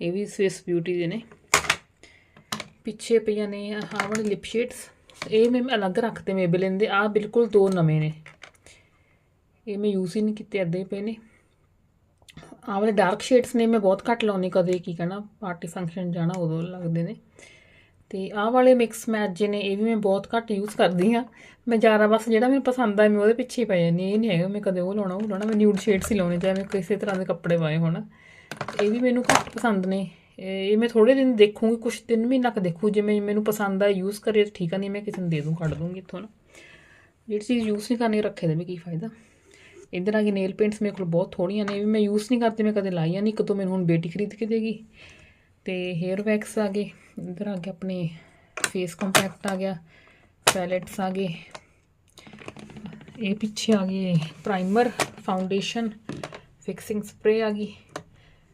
S1: ਇਹ ਵੀ ਸਵਿਸ ਬਿਊਟੀ ਦੇ ਨੇ। ਪਿੱਛੇ ਪਈਆਂ ਨੇ ਆਹ ਵਾਲੇ ਲਿਪ ਸ਼ੇਡਸ ਇਹ ਮੈਂ ਅਲੱਗ ਰੱਖਤੇ ਮੇਬਲਿਨ ਦੇ, ਆਹ ਬਿਲਕੁਲ ਦੋ ਨਵੇਂ ਨੇ। ਇਹ ਮੈਂ ਯੂਜ਼ ਹੀ ਨਹੀਂ ਕੀਤੇ ਅੱਧੇ ਹੀ ਪਏ ਨੇ। ਆਹ ਵਾਲੇ ਡਾਰਕ ਸ਼ੇਡਸ ਨੇ, ਮੈਂ ਬਹੁਤ ਘੱਟ ਲਾਉਣੀ ਕਦੇ ਕੀ ਕਹਿਣਾ ਪਾਰਟੀ ਫੰਕਸ਼ਨ ਜਾਣਾ ਉਦੋਂ ਲੱਗਦੇ ਨੇ। ਤੇ ਆਹ ਵਾਲੇ ਮਿਕਸ ਮੈਚ ਜੇ ਨੇ ਇਹ ਵੀ ਮੈਂ ਬਹੁਤ ਘੱਟ ਯੂਜ਼ ਕਰਦੀ ਆ ਮੈਂ ਜ਼ਿਆਦਾ ਬਸ ਜਿਹੜਾ ਮੈਨੂੰ ਪਸੰਦ ਆ, ਮੈਂ ਉਹਦੇ ਪਿੱਛੇ ਪੈ ਜਾਂਦੀ ਇਹ ਨਹੀਂ ਹੈਗਾ ਮੈਂ ਕਦੇ ਉਹ ਲਾਉਣਾ ਉਹ ਲਾਉਣਾ। ਮੈਂ ਨਿਊਡ ਸ਼ੇਡਸ ਹੀ ਲਾਉਣੇ, ਚਾਹੇ ਮੈਂ ਕਿਸੇ ਤਰ੍ਹਾਂ ਦੇ ਕੱਪੜੇ ਪਾਏ ਹੋਣ। ਇਹ ਵੀ ਮੈਨੂੰ ਘੱਟ ਪਸੰਦ ਨੇ। ਇਹ ਮੈਂ ਥੋੜੇ ਦਿਨ ਦੇਖੂੰਗੀ ਕੁਝ ਦਿਨ ਮਹੀਨਾ ਕੁ ਦੇਖੂ। ਜਿਵੇਂ ਮੈਨੂੰ ਪਸੰਦ ਆ ਯੂਜ਼ ਕਰੇ ਤਾਂ ਠੀਕ ਆ, ਨਹੀਂ ਮੈਂ ਕਿਸੇ ਨੂੰ ਦੇ ਦੂੰ, ਕੱਢ ਦੂੰਗੀ ਇੱਥੋਂ ਨਾ। ਜਿਹੜੀ ਚੀਜ਼ ਯੂਜ਼ ਨਹੀਂ ਕਰਨੀ, ਰੱਖੇ ਦੇ ਵੀ ਕੀ ਫਾਇਦਾ। ਇੱਧਰ ਆ ਗਏ ਨੇਲ ਪੇਂਟਸ ਮੇਰੇ ਕੋਲ ਬਹੁਤ ਥੋੜੀਆਂ ਨੇ। ਇਹ ਵੀ ਮੈਂ ਯੂਜ਼ ਨਹੀਂ ਕਰਦੀ, ਮੈਂ ਕਦੇ ਲਾਈਆਂ ਨਹੀਂ ਇੱਕ ਤੋਂ ਮੈਨੂੰ ਹੁਣ ਬੇਟੀ ਖਰੀਦ ਕੇ ਦੇਗੀ ਤੇ ਹੇਅਰ ਵੈਕਸ ਆ ਗਏ। ਇੱਧਰ ਆ ਗਿਆ ਆਪਣੇ ਫੇਸ ਕੰਪੈਕਟ ਆ ਗਿਆ ਪੈਲੇਟਸ ਆ ਗਏ। ਇਹ ਪਿੱਛੇ ਆ ਗਏ ਪ੍ਰਾਈਮਰ ਫਾਊਂਡੇਸ਼ਨ ਫਿਕਸਿੰਗ ਸਪਰੇ ਆ ਗਈ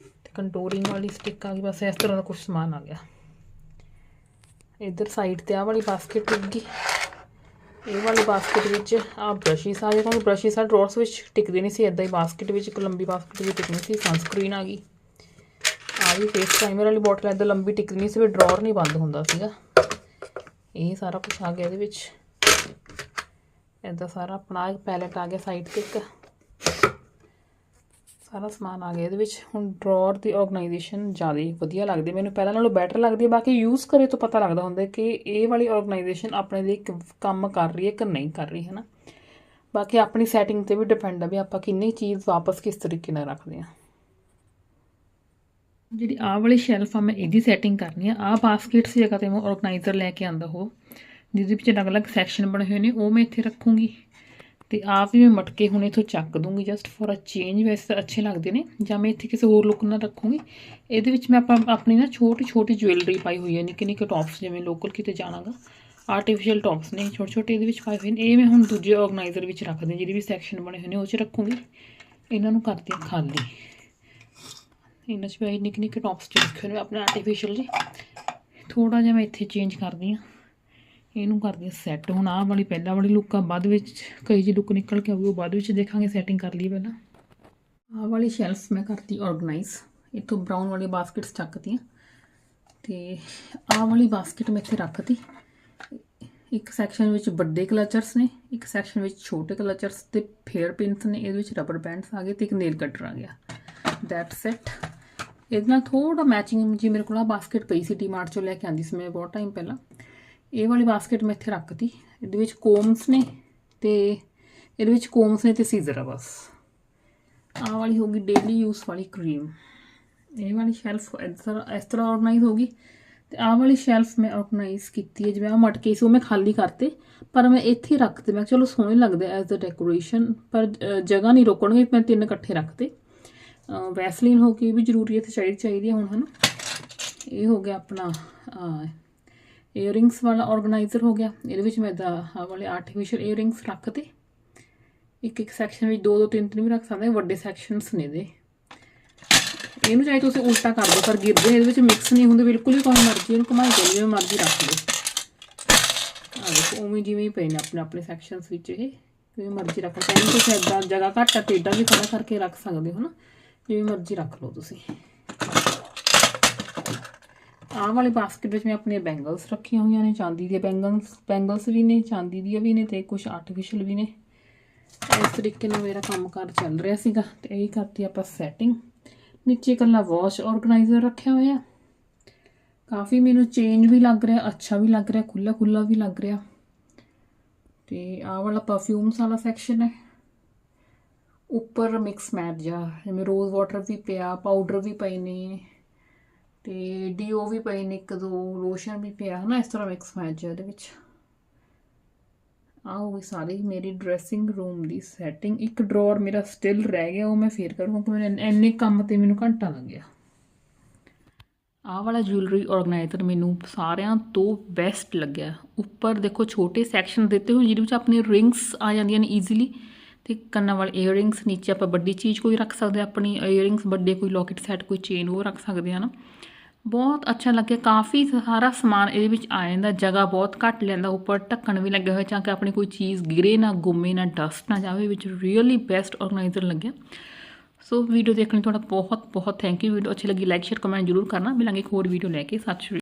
S1: ਤੇ ਕੰਟੂਰਿੰਗ ਵਾਲੀ ਸਟਿਕ ਆ ਗਈ, ਬਸ ਇਸ ਤਰ੍ਹਾਂ ਦਾ ਕੁਝ ਸਮਾਨ ਆ ਗਿਆ। ਇੱਧਰ ਸਾਈਡ ਤੇ ਆ ਵਾਲੀ ਬਾਸਕਟ ਲੱਗੀ ਇਹ ਵਾਲੀ ਬਾਸਕਟ ਵਿੱਚ ਆ ਬ੍ਰਸ਼ਿਸ ਆ ਗਏ। ਕਿਉਂਕਿ ਬ੍ਰਸ਼ਿਸ ਆ ਡਰਾਅਰਸ ਵਿੱਚ ਟਿਕਦੇ ਨਹੀਂ ਸੀ ਇਦਾਂ ਹੀ ਬਾਸਕਟ ਵਿੱਚ ਇੱਕ ਲੰਬੀ ਬਾਸਕਟ ਵਿੱਚ ਟਿਕਣੀ ਸੀ ਸਨਸਕ੍ਰੀਨ ਆ ਗਈ। ਵੀ ਫੇਸ ਪ੍ਰਾਈਮਰ ਵਾਲੀ ਬੋਟਲ ਇਦਾਂ ਲੰਬੀ ਟਿਕਣੀ ਸੀ ਵੀ ਡਰਾਅਰ ਨਹੀਂ ਬੰਦ ਹੁੰਦਾ ਸੀਗਾ। ਇਹ ਸਾਰਾ ਕੁਝ ਆ ਗਿਆ ਇਹਦੇ ਵਿੱਚ। ਇਦਾਂ ਸਾਰਾ ਆਪਣਾ ਪੈਲੇਟ ਆ ਗਿਆ ਸਾਈਡ ਤੇ ਇੱਕ। ਸਾਰਾ ਸਮਾਨ ਆ ਗਿਆ ਇਹਦੇ ਵਿੱਚ। ਹੁਣ ਡਰਾਅਰ ਦੀ ਆਰਗੇਨਾਈਜੇਸ਼ਨ ਜ਼ਿਆਦਾ ਵਧੀਆ ਲੱਗਦੀ। ਮੈਨੂੰ ਪਹਿਲਾਂ ਨਾਲੋਂ ਬੈਟਰ ਲੱਗਦੀ ਹੈ। ਬਾਕੀ ਯੂਜ਼ ਕਰੇ ਤੋਂ ਪਤਾ ਲੱਗਦਾ ਹੁੰਦਾ ਕਿ ਇਹ ਵਾਲੀ ਆਰਗੇਨਾਈਜੇਸ਼ਨ ਆਪਣੇ ਲਈ ਕ- ਕੰਮ ਕਰ ਰਹੀ ਹੈ ਕਿ ਨਹੀਂ ਕਰ ਰਹੀ ਹੈ ਨਾ ਬਾਕੀ ਆਪਣੀ ਸੈਟਿੰਗ ਤੇ ਵੀ ਡਿਪੈਂਡ ਹੈ ਵੀ ਆਪਾਂ ਕਿੰਨੀ ਚੀਜ਼ ਵਾਪਸ ਕਿਸ ਤਰੀਕੇ ਨਾਲ ਰੱਖਦੇ ਹਾਂ। ਜਿਹੜੀ ਆਹ ਵਾਲੀ ਸ਼ੈਲਫ ਆ, ਮੈਂ ਇਹਦੀ ਸੈਟਿੰਗ ਕਰਨੀ ਆ। ਆਹ ਬਾਸਕਟਸ ਦੀ ਜਗ੍ਹਾ ਤੇ ਮੈਂ ਆਰਗੇਨਾਈਜ਼ਰ ਲੈ ਕੇ ਆਂਦਾ ਉਹ, ਜਿਹਦੇ ਵਿੱਚ ਅਲੱਗ-ਅਲੱਗ ਸੈਕਸ਼ਨ ਬਣੇ ਹੋਏ ਨੇ, ਉਹ ਮੈਂ ਇੱਥੇ ਰੱਖੂੰਗੀ। ਤੇ ਆਪ ਵੀ ਮੈਂ ਮਟਕੇ ਹੁਣ ਇਥੋਂ ਚੱਕ ਦੂੰਗੀ ਜਸਟ ਫॉर ਅ ਚੇਂਜ ਵੈਸੇ ਤਾਂ ਅੱਛੇ ਲੱਗਦੇ ਨੇ, ਜਾਂ ਮੈਂ ਇੱਥੇ ਕਿਸੇ ਹੋਰ ਲੁੱਕ ਨਾਲ ਰੱਖੂੰਗੀ। ਇਹਦੇ ਵਿੱਚ ਮੈਂ ਆਪਾਂ ਆਪਣੀ ਨਾ ਛੋਟੀ ਛੋਟੀ ਜੁਐਲਰੀ ਪਾਈ ਹੋਈ ਹੈ ਨਿੱਕੇ ਨਿੱਕੇ ਟੌਪਸ ਜਿਵੇਂ ਲੋਕਲ ਕਿਤੇ ਜਾਣਾਗਾ। ਆਰਟੀਫੀਸ਼ੀਅਲ ਟੌਪਸ ਨੇ, ਛੋਟੇ ਛੋਟੇ ਇਹਦੇ ਵਿੱਚ ਪਾਏ ਹੋਏ ਨੇ। ਇਹ ਮੈਂ ਹੁਣ ਦੂਜੇ ਆਰਗੇਨਾਈਜ਼ਰ ਵਿੱਚ ਰੱਖਦੀ ਹਾਂ, ਜਿਹਦੇ ਵੀ ਸੈਕਸ਼ਨ ਬਣੇ ਹੋਏ ਨੇ, ਉਹ 'ਚ ਰੱਖੂੰਗੀ। ਇਹਨਾਂ ਨੂੰ ਕਰਦੀ ਹਾਂ ਖਾਲੀ। ਇਹਨਾਂ 'ਚ ਵੀ ਨਿੱਕੇ ਨਿੱਕੇ ਟੌਪਸ ਚ ਰੱਖੇ ਨੇ ਆਪਣੇ ਆਰਟੀਫੀਸ਼ੀਅਲ ਜੀ ਥੋੜਾ ਜਿਹਾ ਮੈਂ ਇੱਥੇ ਚੇਂਜ ਕਰਦੀ ਹਾਂ। ਇਹਨੂੰ ਕਰਦੀ ਹਾਂ ਸੈੱਟ ਹੁਣ ਆਹ ਵਾਲੀ ਪਹਿਲਾਂ ਵਾਲੀ ਲੁੱਕ ਆ, ਬਾਅਦ ਵਿੱਚ ਕਈ ਜੀ ਲੁੱਕ ਨਿਕਲ ਕੇ ਆਊਗੀ, ਉਹ ਬਾਅਦ ਵਿੱਚ ਦੇਖਾਂਗੇ ਸੈਟਿੰਗ ਕਰ ਲਈ ਪਹਿਲਾਂ। ਆਹ ਵਾਲੀ ਸੈਲਫਸ ਮੈਂ ਕਰਤੀ ਆਰਗੇਨਾਈਜ਼ ਇੱਥੋਂ ਬਰਾਊਨ ਵਾਲੀ ਬਾਸਕਟਸ ਚੱਕਤੀਆਂ ਤੇ ਆਹ ਵਾਲੀ ਬਾਸਕਟ ਮੈਂ ਇੱਥੇ ਰੱਖਤੀ। ਇੱਕ ਸੈਕਸ਼ਨ ਵਿੱਚ ਵੱਡੇ ਕਲਚਰਸ ਨੇ, ਇੱਕ ਸੈਕਸ਼ਨ ਵਿੱਚ ਛੋਟੇ ਕਲਚਰਸ ਤੇ ਫੇਅਰ ਪਿੰਸ ਨੇ, ਇਹਦੇ ਵਿੱਚ ਰਬਰ ਬੈਂਡਸ ਆ ਗਏ ਤੇ ਇੱਕ ਨੇਲ ਕਟਰ ਆ ਗਿਆ। ਦੈਟਸ ਇਟ ਇਹਦੇ ਨਾਲ ਥੋੜਾ ਮੈਚਿੰਗ ਜੀ ਮੇਰੇ ਕੋਲ ਆ ਬਾਸਕਟ ਪਈ ਸੀ ਡੀਮਾਰਟ ਚੋਂ ਲੈ ਕੇ ਆਂਦੀ ਸੀ ਮੈਂ ਬਹੁਤ ਟਾਈਮ ਪਹਿਲਾਂ। ਇਹ ਵਾਲੀ ਬਾਸਕਟ ਮੈਂ ਇੱਥੇ ਰੱਖਤੀ। ਇਹਦੇ ਵਿੱਚ ਕੋਮਸ ਨੇ ਤੇ ਇਹਦੇ ਵਿੱਚ ਕੋਮਸ ਨੇ ਤੇ ਸੀਜ਼ਰ ਆ ਬਸ। ਆਹ ਵਾਲੀ ਹੋਗੀ ਡੇਲੀ ਯੂਜ਼ ਵਾਲੀ ਕਰੀਮ ਇਹ ਵਾਲੀ ਸ਼ੈਲਫ ਇਸ ਤਰ੍ਹਾਂ ਇਸ ਤਰ੍ਹਾਂ ਆਰਗੇਨਾਈਜ਼ ਹੋਗੀ ਤੇ ਆਹ ਵਾਲੀ ਸ਼ੈਲਫ ਮੈਂ ਆਰਗੇਨਾਈਜ਼ ਕੀਤੀ ਹੈ। ਜਿਵੇਂ ਆ ਮਟਕੇ ਸੀ, ਉਹ ਮੈਂ ਖਾਲੀ ਕਰਤੇ, ਪਰ ਮੈਂ ਇੱਥੇ ਹੀ ਰੱਖਤੇ। ਮੈਂ ਕਿਹਾ ਚਲੋ ਸੋਹਣੇ ਲੱਗਦੇ ਐਜ਼ ਅ ਡੈਕੋਰੇਸ਼ਨ ਪਰ ਜਗ੍ਹਾ ਨਹੀਂ ਰੋਕਣਗੇ, ਮੈਂ ਤਿੰਨ ਇਕੱਠੇ ਰੱਖਤੇ। ਵੈਸਲੀਨ ਹੋ ਕੇ ਵੀ ਜ਼ਰੂਰੀ ਹੈ ਚਾਹੀਦੀ ਚਾਹੀਦੀ ਹੈ ਹੁਣ, ਹਨਾ? ਇਹ ਹੋ ਗਿਆ ਆਪਣਾ ਈਅਰਿੰਗਸ ਵਾਲਾ ਆਰਗੇਨਾਈਜ਼ਰ ਹੋ ਗਿਆ। ਇਹਦੇ ਵਿੱਚ ਮੈਂ ਦਾ ਵਾਲੇ ਆਰਟੀਫੀਸ਼ੀਅਲ ਈਅਰਿੰਗਸ ਰੱਖਤੇ। ਇੱਕ ਇੱਕ ਸੈਕਸ਼ਨ ਵਿੱਚ ਦੋ ਦੋ, ਤਿੰਨ ਤਿੰਨ ਵੀ ਰੱਖ ਸਕਦੇ ਵੱਡੇ ਸੈਕਸ਼ਨਸ ਨੇ ਦੇ ਇਹਨੂੰ ਚਾਹੇ ਤੁਸੀਂ ਉਲਟਾ ਕਰ ਦਿਓ, ਪਰ ਗਿਰਦੇ ਇਹਦੇ ਵਿੱਚ ਮਿਕਸ ਨਹੀਂ ਹੁੰਦੇ। ਬਿਲਕੁਲ ਵੀ ਕੋਈ ਮਰਜ਼ੀ ਇਹਨੂੰ ਘੁਮਾਈ ਚੱਲੀ ਜਿਵੇਂ ਮਰਜ਼ੀ ਰੱਖ ਲਓ ਆ ਦੇਖੋ, ਉਵੇਂ ਜਿਵੇਂ ਹੀ ਪਏ ਨੇ ਆਪਣੇ ਆਪਣੇ ਸੈਕਸ਼ਨਸ ਵਿੱਚ ਇਹ। ਜਿਵੇਂ ਮਰਜ਼ੀ ਰੱਖ ਲਓ। ਚਾਹੇ ਤੁਸੀਂ ਏਦਾਂ ਜਗ੍ਹਾ ਘੱਟ ਆ ਟੇਡਾ ਵੀ ਖੜਾ ਕਰਕੇ ਰੱਖ ਸਕਦੇ ਹੋ ਨਾ ਜਿਵੇਂ ਮਰਜ਼ੀ ਰੱਖ ਲਓ ਤੁਸੀਂ। ਆਹ ਵਾਲੇ ਬਾਸਕਟ ਵਿੱਚ ਮੈਂ ਆਪਣੀਆਂ ਬੈਂਗਲਸ ਰੱਖੀਆਂ ਹੋਈਆਂ ਨੇ, ਚਾਂਦੀ ਦੀਆਂ ਬੈਂਗਲਸ ਬੈਂਗਲਸ ਵੀ ਨੇ, ਚਾਂਦੀ ਦੀਆਂ ਵੀ ਨੇ ਤੇ ਕੁਝ ਆਰਟੀਫੀਸ਼ੀਅਲ ਵੀ ਨੇ। ਇਸ ਤਰੀਕੇ ਨਾਲ ਮੇਰਾ ਕੰਮਕਾਰ ਚੱਲ ਰਿਹਾ ਸੀਗਾ ਤੇ ਇਹੀ ਕਰਤੀ ਆਪਾਂ ਸੈਟਿੰਗ ਨੀਚੇ ਇਕੱਲਾ ਵਾਸ਼ ਆਰਗੇਨਾਈਜ਼ਰ ਰੱਖਿਆ ਹੋਇਆ। ਕਾਫੀ ਮੈਨੂੰ ਚੇਂਜ ਵੀ ਲੱਗ ਰਿਹਾ, ਅੱਛਾ ਵੀ ਲੱਗ ਰਿਹਾ ਖੁੱਲਾ ਖੁੱਲਾ ਵੀ ਲੱਗ ਰਿਹਾ। ਤੇ ਆਹ ਵਾਲਾ ਪਰਫਿਊਮਸ ਵਾਲਾ ਸੈਕਸ਼ਨ ਹੈ। ਉੱਪਰ ਮਿਕਸ ਮੈਟ ਜਾ ਜਿਵੇਂ ਰੋਜ਼ ਵਾਟਰ ਵੀ ਪਿਆ ਪਾਊਡਰ ਵੀ ਪਏ ਨੇ ਤੇ ਡੀਓ ਵੀ ਪਏ ਨੇ ਇੱਕ ਦੋ ਲੋਸ਼ਨ ਵੀ ਪਿਆ, ਹਨਾ, ਇਸ ਤਰ੍ਹਾਂ ਮਿਕਸ ਮੈਚ ਹੈ ਇਹਦੇ ਵਿੱਚ। ਆਹ ਵੀ ਸਾਰੀ ਮੇਰੀ ਡਰੈਸਿੰਗ ਰੂਮ ਦੀ ਸੈਟਿੰਗ ਇੱਕ ਡਰਾਅਰ ਮੇਰਾ ਸਟਿਲ ਰਹਿ ਗਿਆ, ਉਹ ਮੈਂ ਫੇਰ ਕਰੂੰਗਾ ਕਿਉਂਕਿ ਮੈਨੂੰ ਇੰਨੇ ਕੰਮ ਤੇ ਮੈਨੂੰ ਘੰਟਾ ਲੱਗ ਗਿਆ ਆਹ ਵਾਲਾ ਜੁਐਲਰੀ ਆਰਗੇਨਾਈਜ਼ਰ ਮੈਨੂੰ ਸਾਰਿਆਂ ਤੋਂ ਬੈਸਟ ਲੱਗਿਆ। ਉੱਪਰ ਦੇਖੋ ਛੋਟੇ ਸੈਕਸ਼ਨ ਦਿੱਤੇ ਹੋਏ ਜਿਹਦੇ ਵਿੱਚ ਆਪਣੀ ਰਿੰਗਸ ਆ ਜਾਂਦੀਆਂ ਨੇ ਈਜ਼ੀਲੀ ਤੇ ਕੰਨਾਂ ਵਾਲੇ ਈਅਰਿੰਗਸ ਨੀਚੇ ਆਪਾਂ ਵੱਡੀ ਚੀਜ਼ ਕੋਈ ਰੱਖ ਸਕਦੇ ਹਾਂ ਆਪਣੀ ਈਅਰਿੰਗਸ ਵੱਡੇ ਕੋਈ ਲੋਕਟ ਸੈਟ ਕੋਈ ਚੇਨ ਉਹ ਰੱਖ ਸਕਦੇ ਹਾਂ ਨਾ। ਬਹੁਤ ਅੱਛਾ ਲੱਗਿਆ, ਕਾਫੀ ਸਾਰਾ ਸਮਾਨ ਇਹਦੇ ਵਿੱਚ ਆ ਜਾਂਦਾ, ਜਗ੍ਹਾ ਬਹੁਤ ਘੱਟ ਲੈਂਦਾ, ਉੱਪਰ ਢੱਕਣ ਵੀ ਲੱਗਿਆ ਹੋਇਆ ਤਾਂ ਕਿ ਆਪਣੀ ਕੋਈ ਚੀਜ਼ ਗਿਰੇ ਨਾ, ਗੁੰਮੇ ਨਾ ਡਸਟ ਨਾ ਜਾਵੇ, ਵਿੱਚ ਰੀਅਲੀ ਬੈਸਟ ਆਰਗੇਨਾਈਜ਼ਰ ਲੱਗਿਆ। ਸੋ ਵੀਡੀਓ ਦੇਖਣ ਲਈ ਤੁਹਾਡਾ ਬਹੁਤ ਬਹੁਤ ਥੈਂਕ ਯੂ ਵੀਡੀਓ ਅੱਛੀ ਲੱਗੀ ਲਾਈਕ ਸ਼ੇਅਰ ਕਮੈਂਟ ਜ਼ਰੂਰ ਕਰਨਾ। ਮਿਲਾਂਗੇ ਇੱਕ ਹੋਰ ਵੀਡੀਓ ਲੈ ਕੇ, ਸਤਿ ਸ਼੍ਰੀ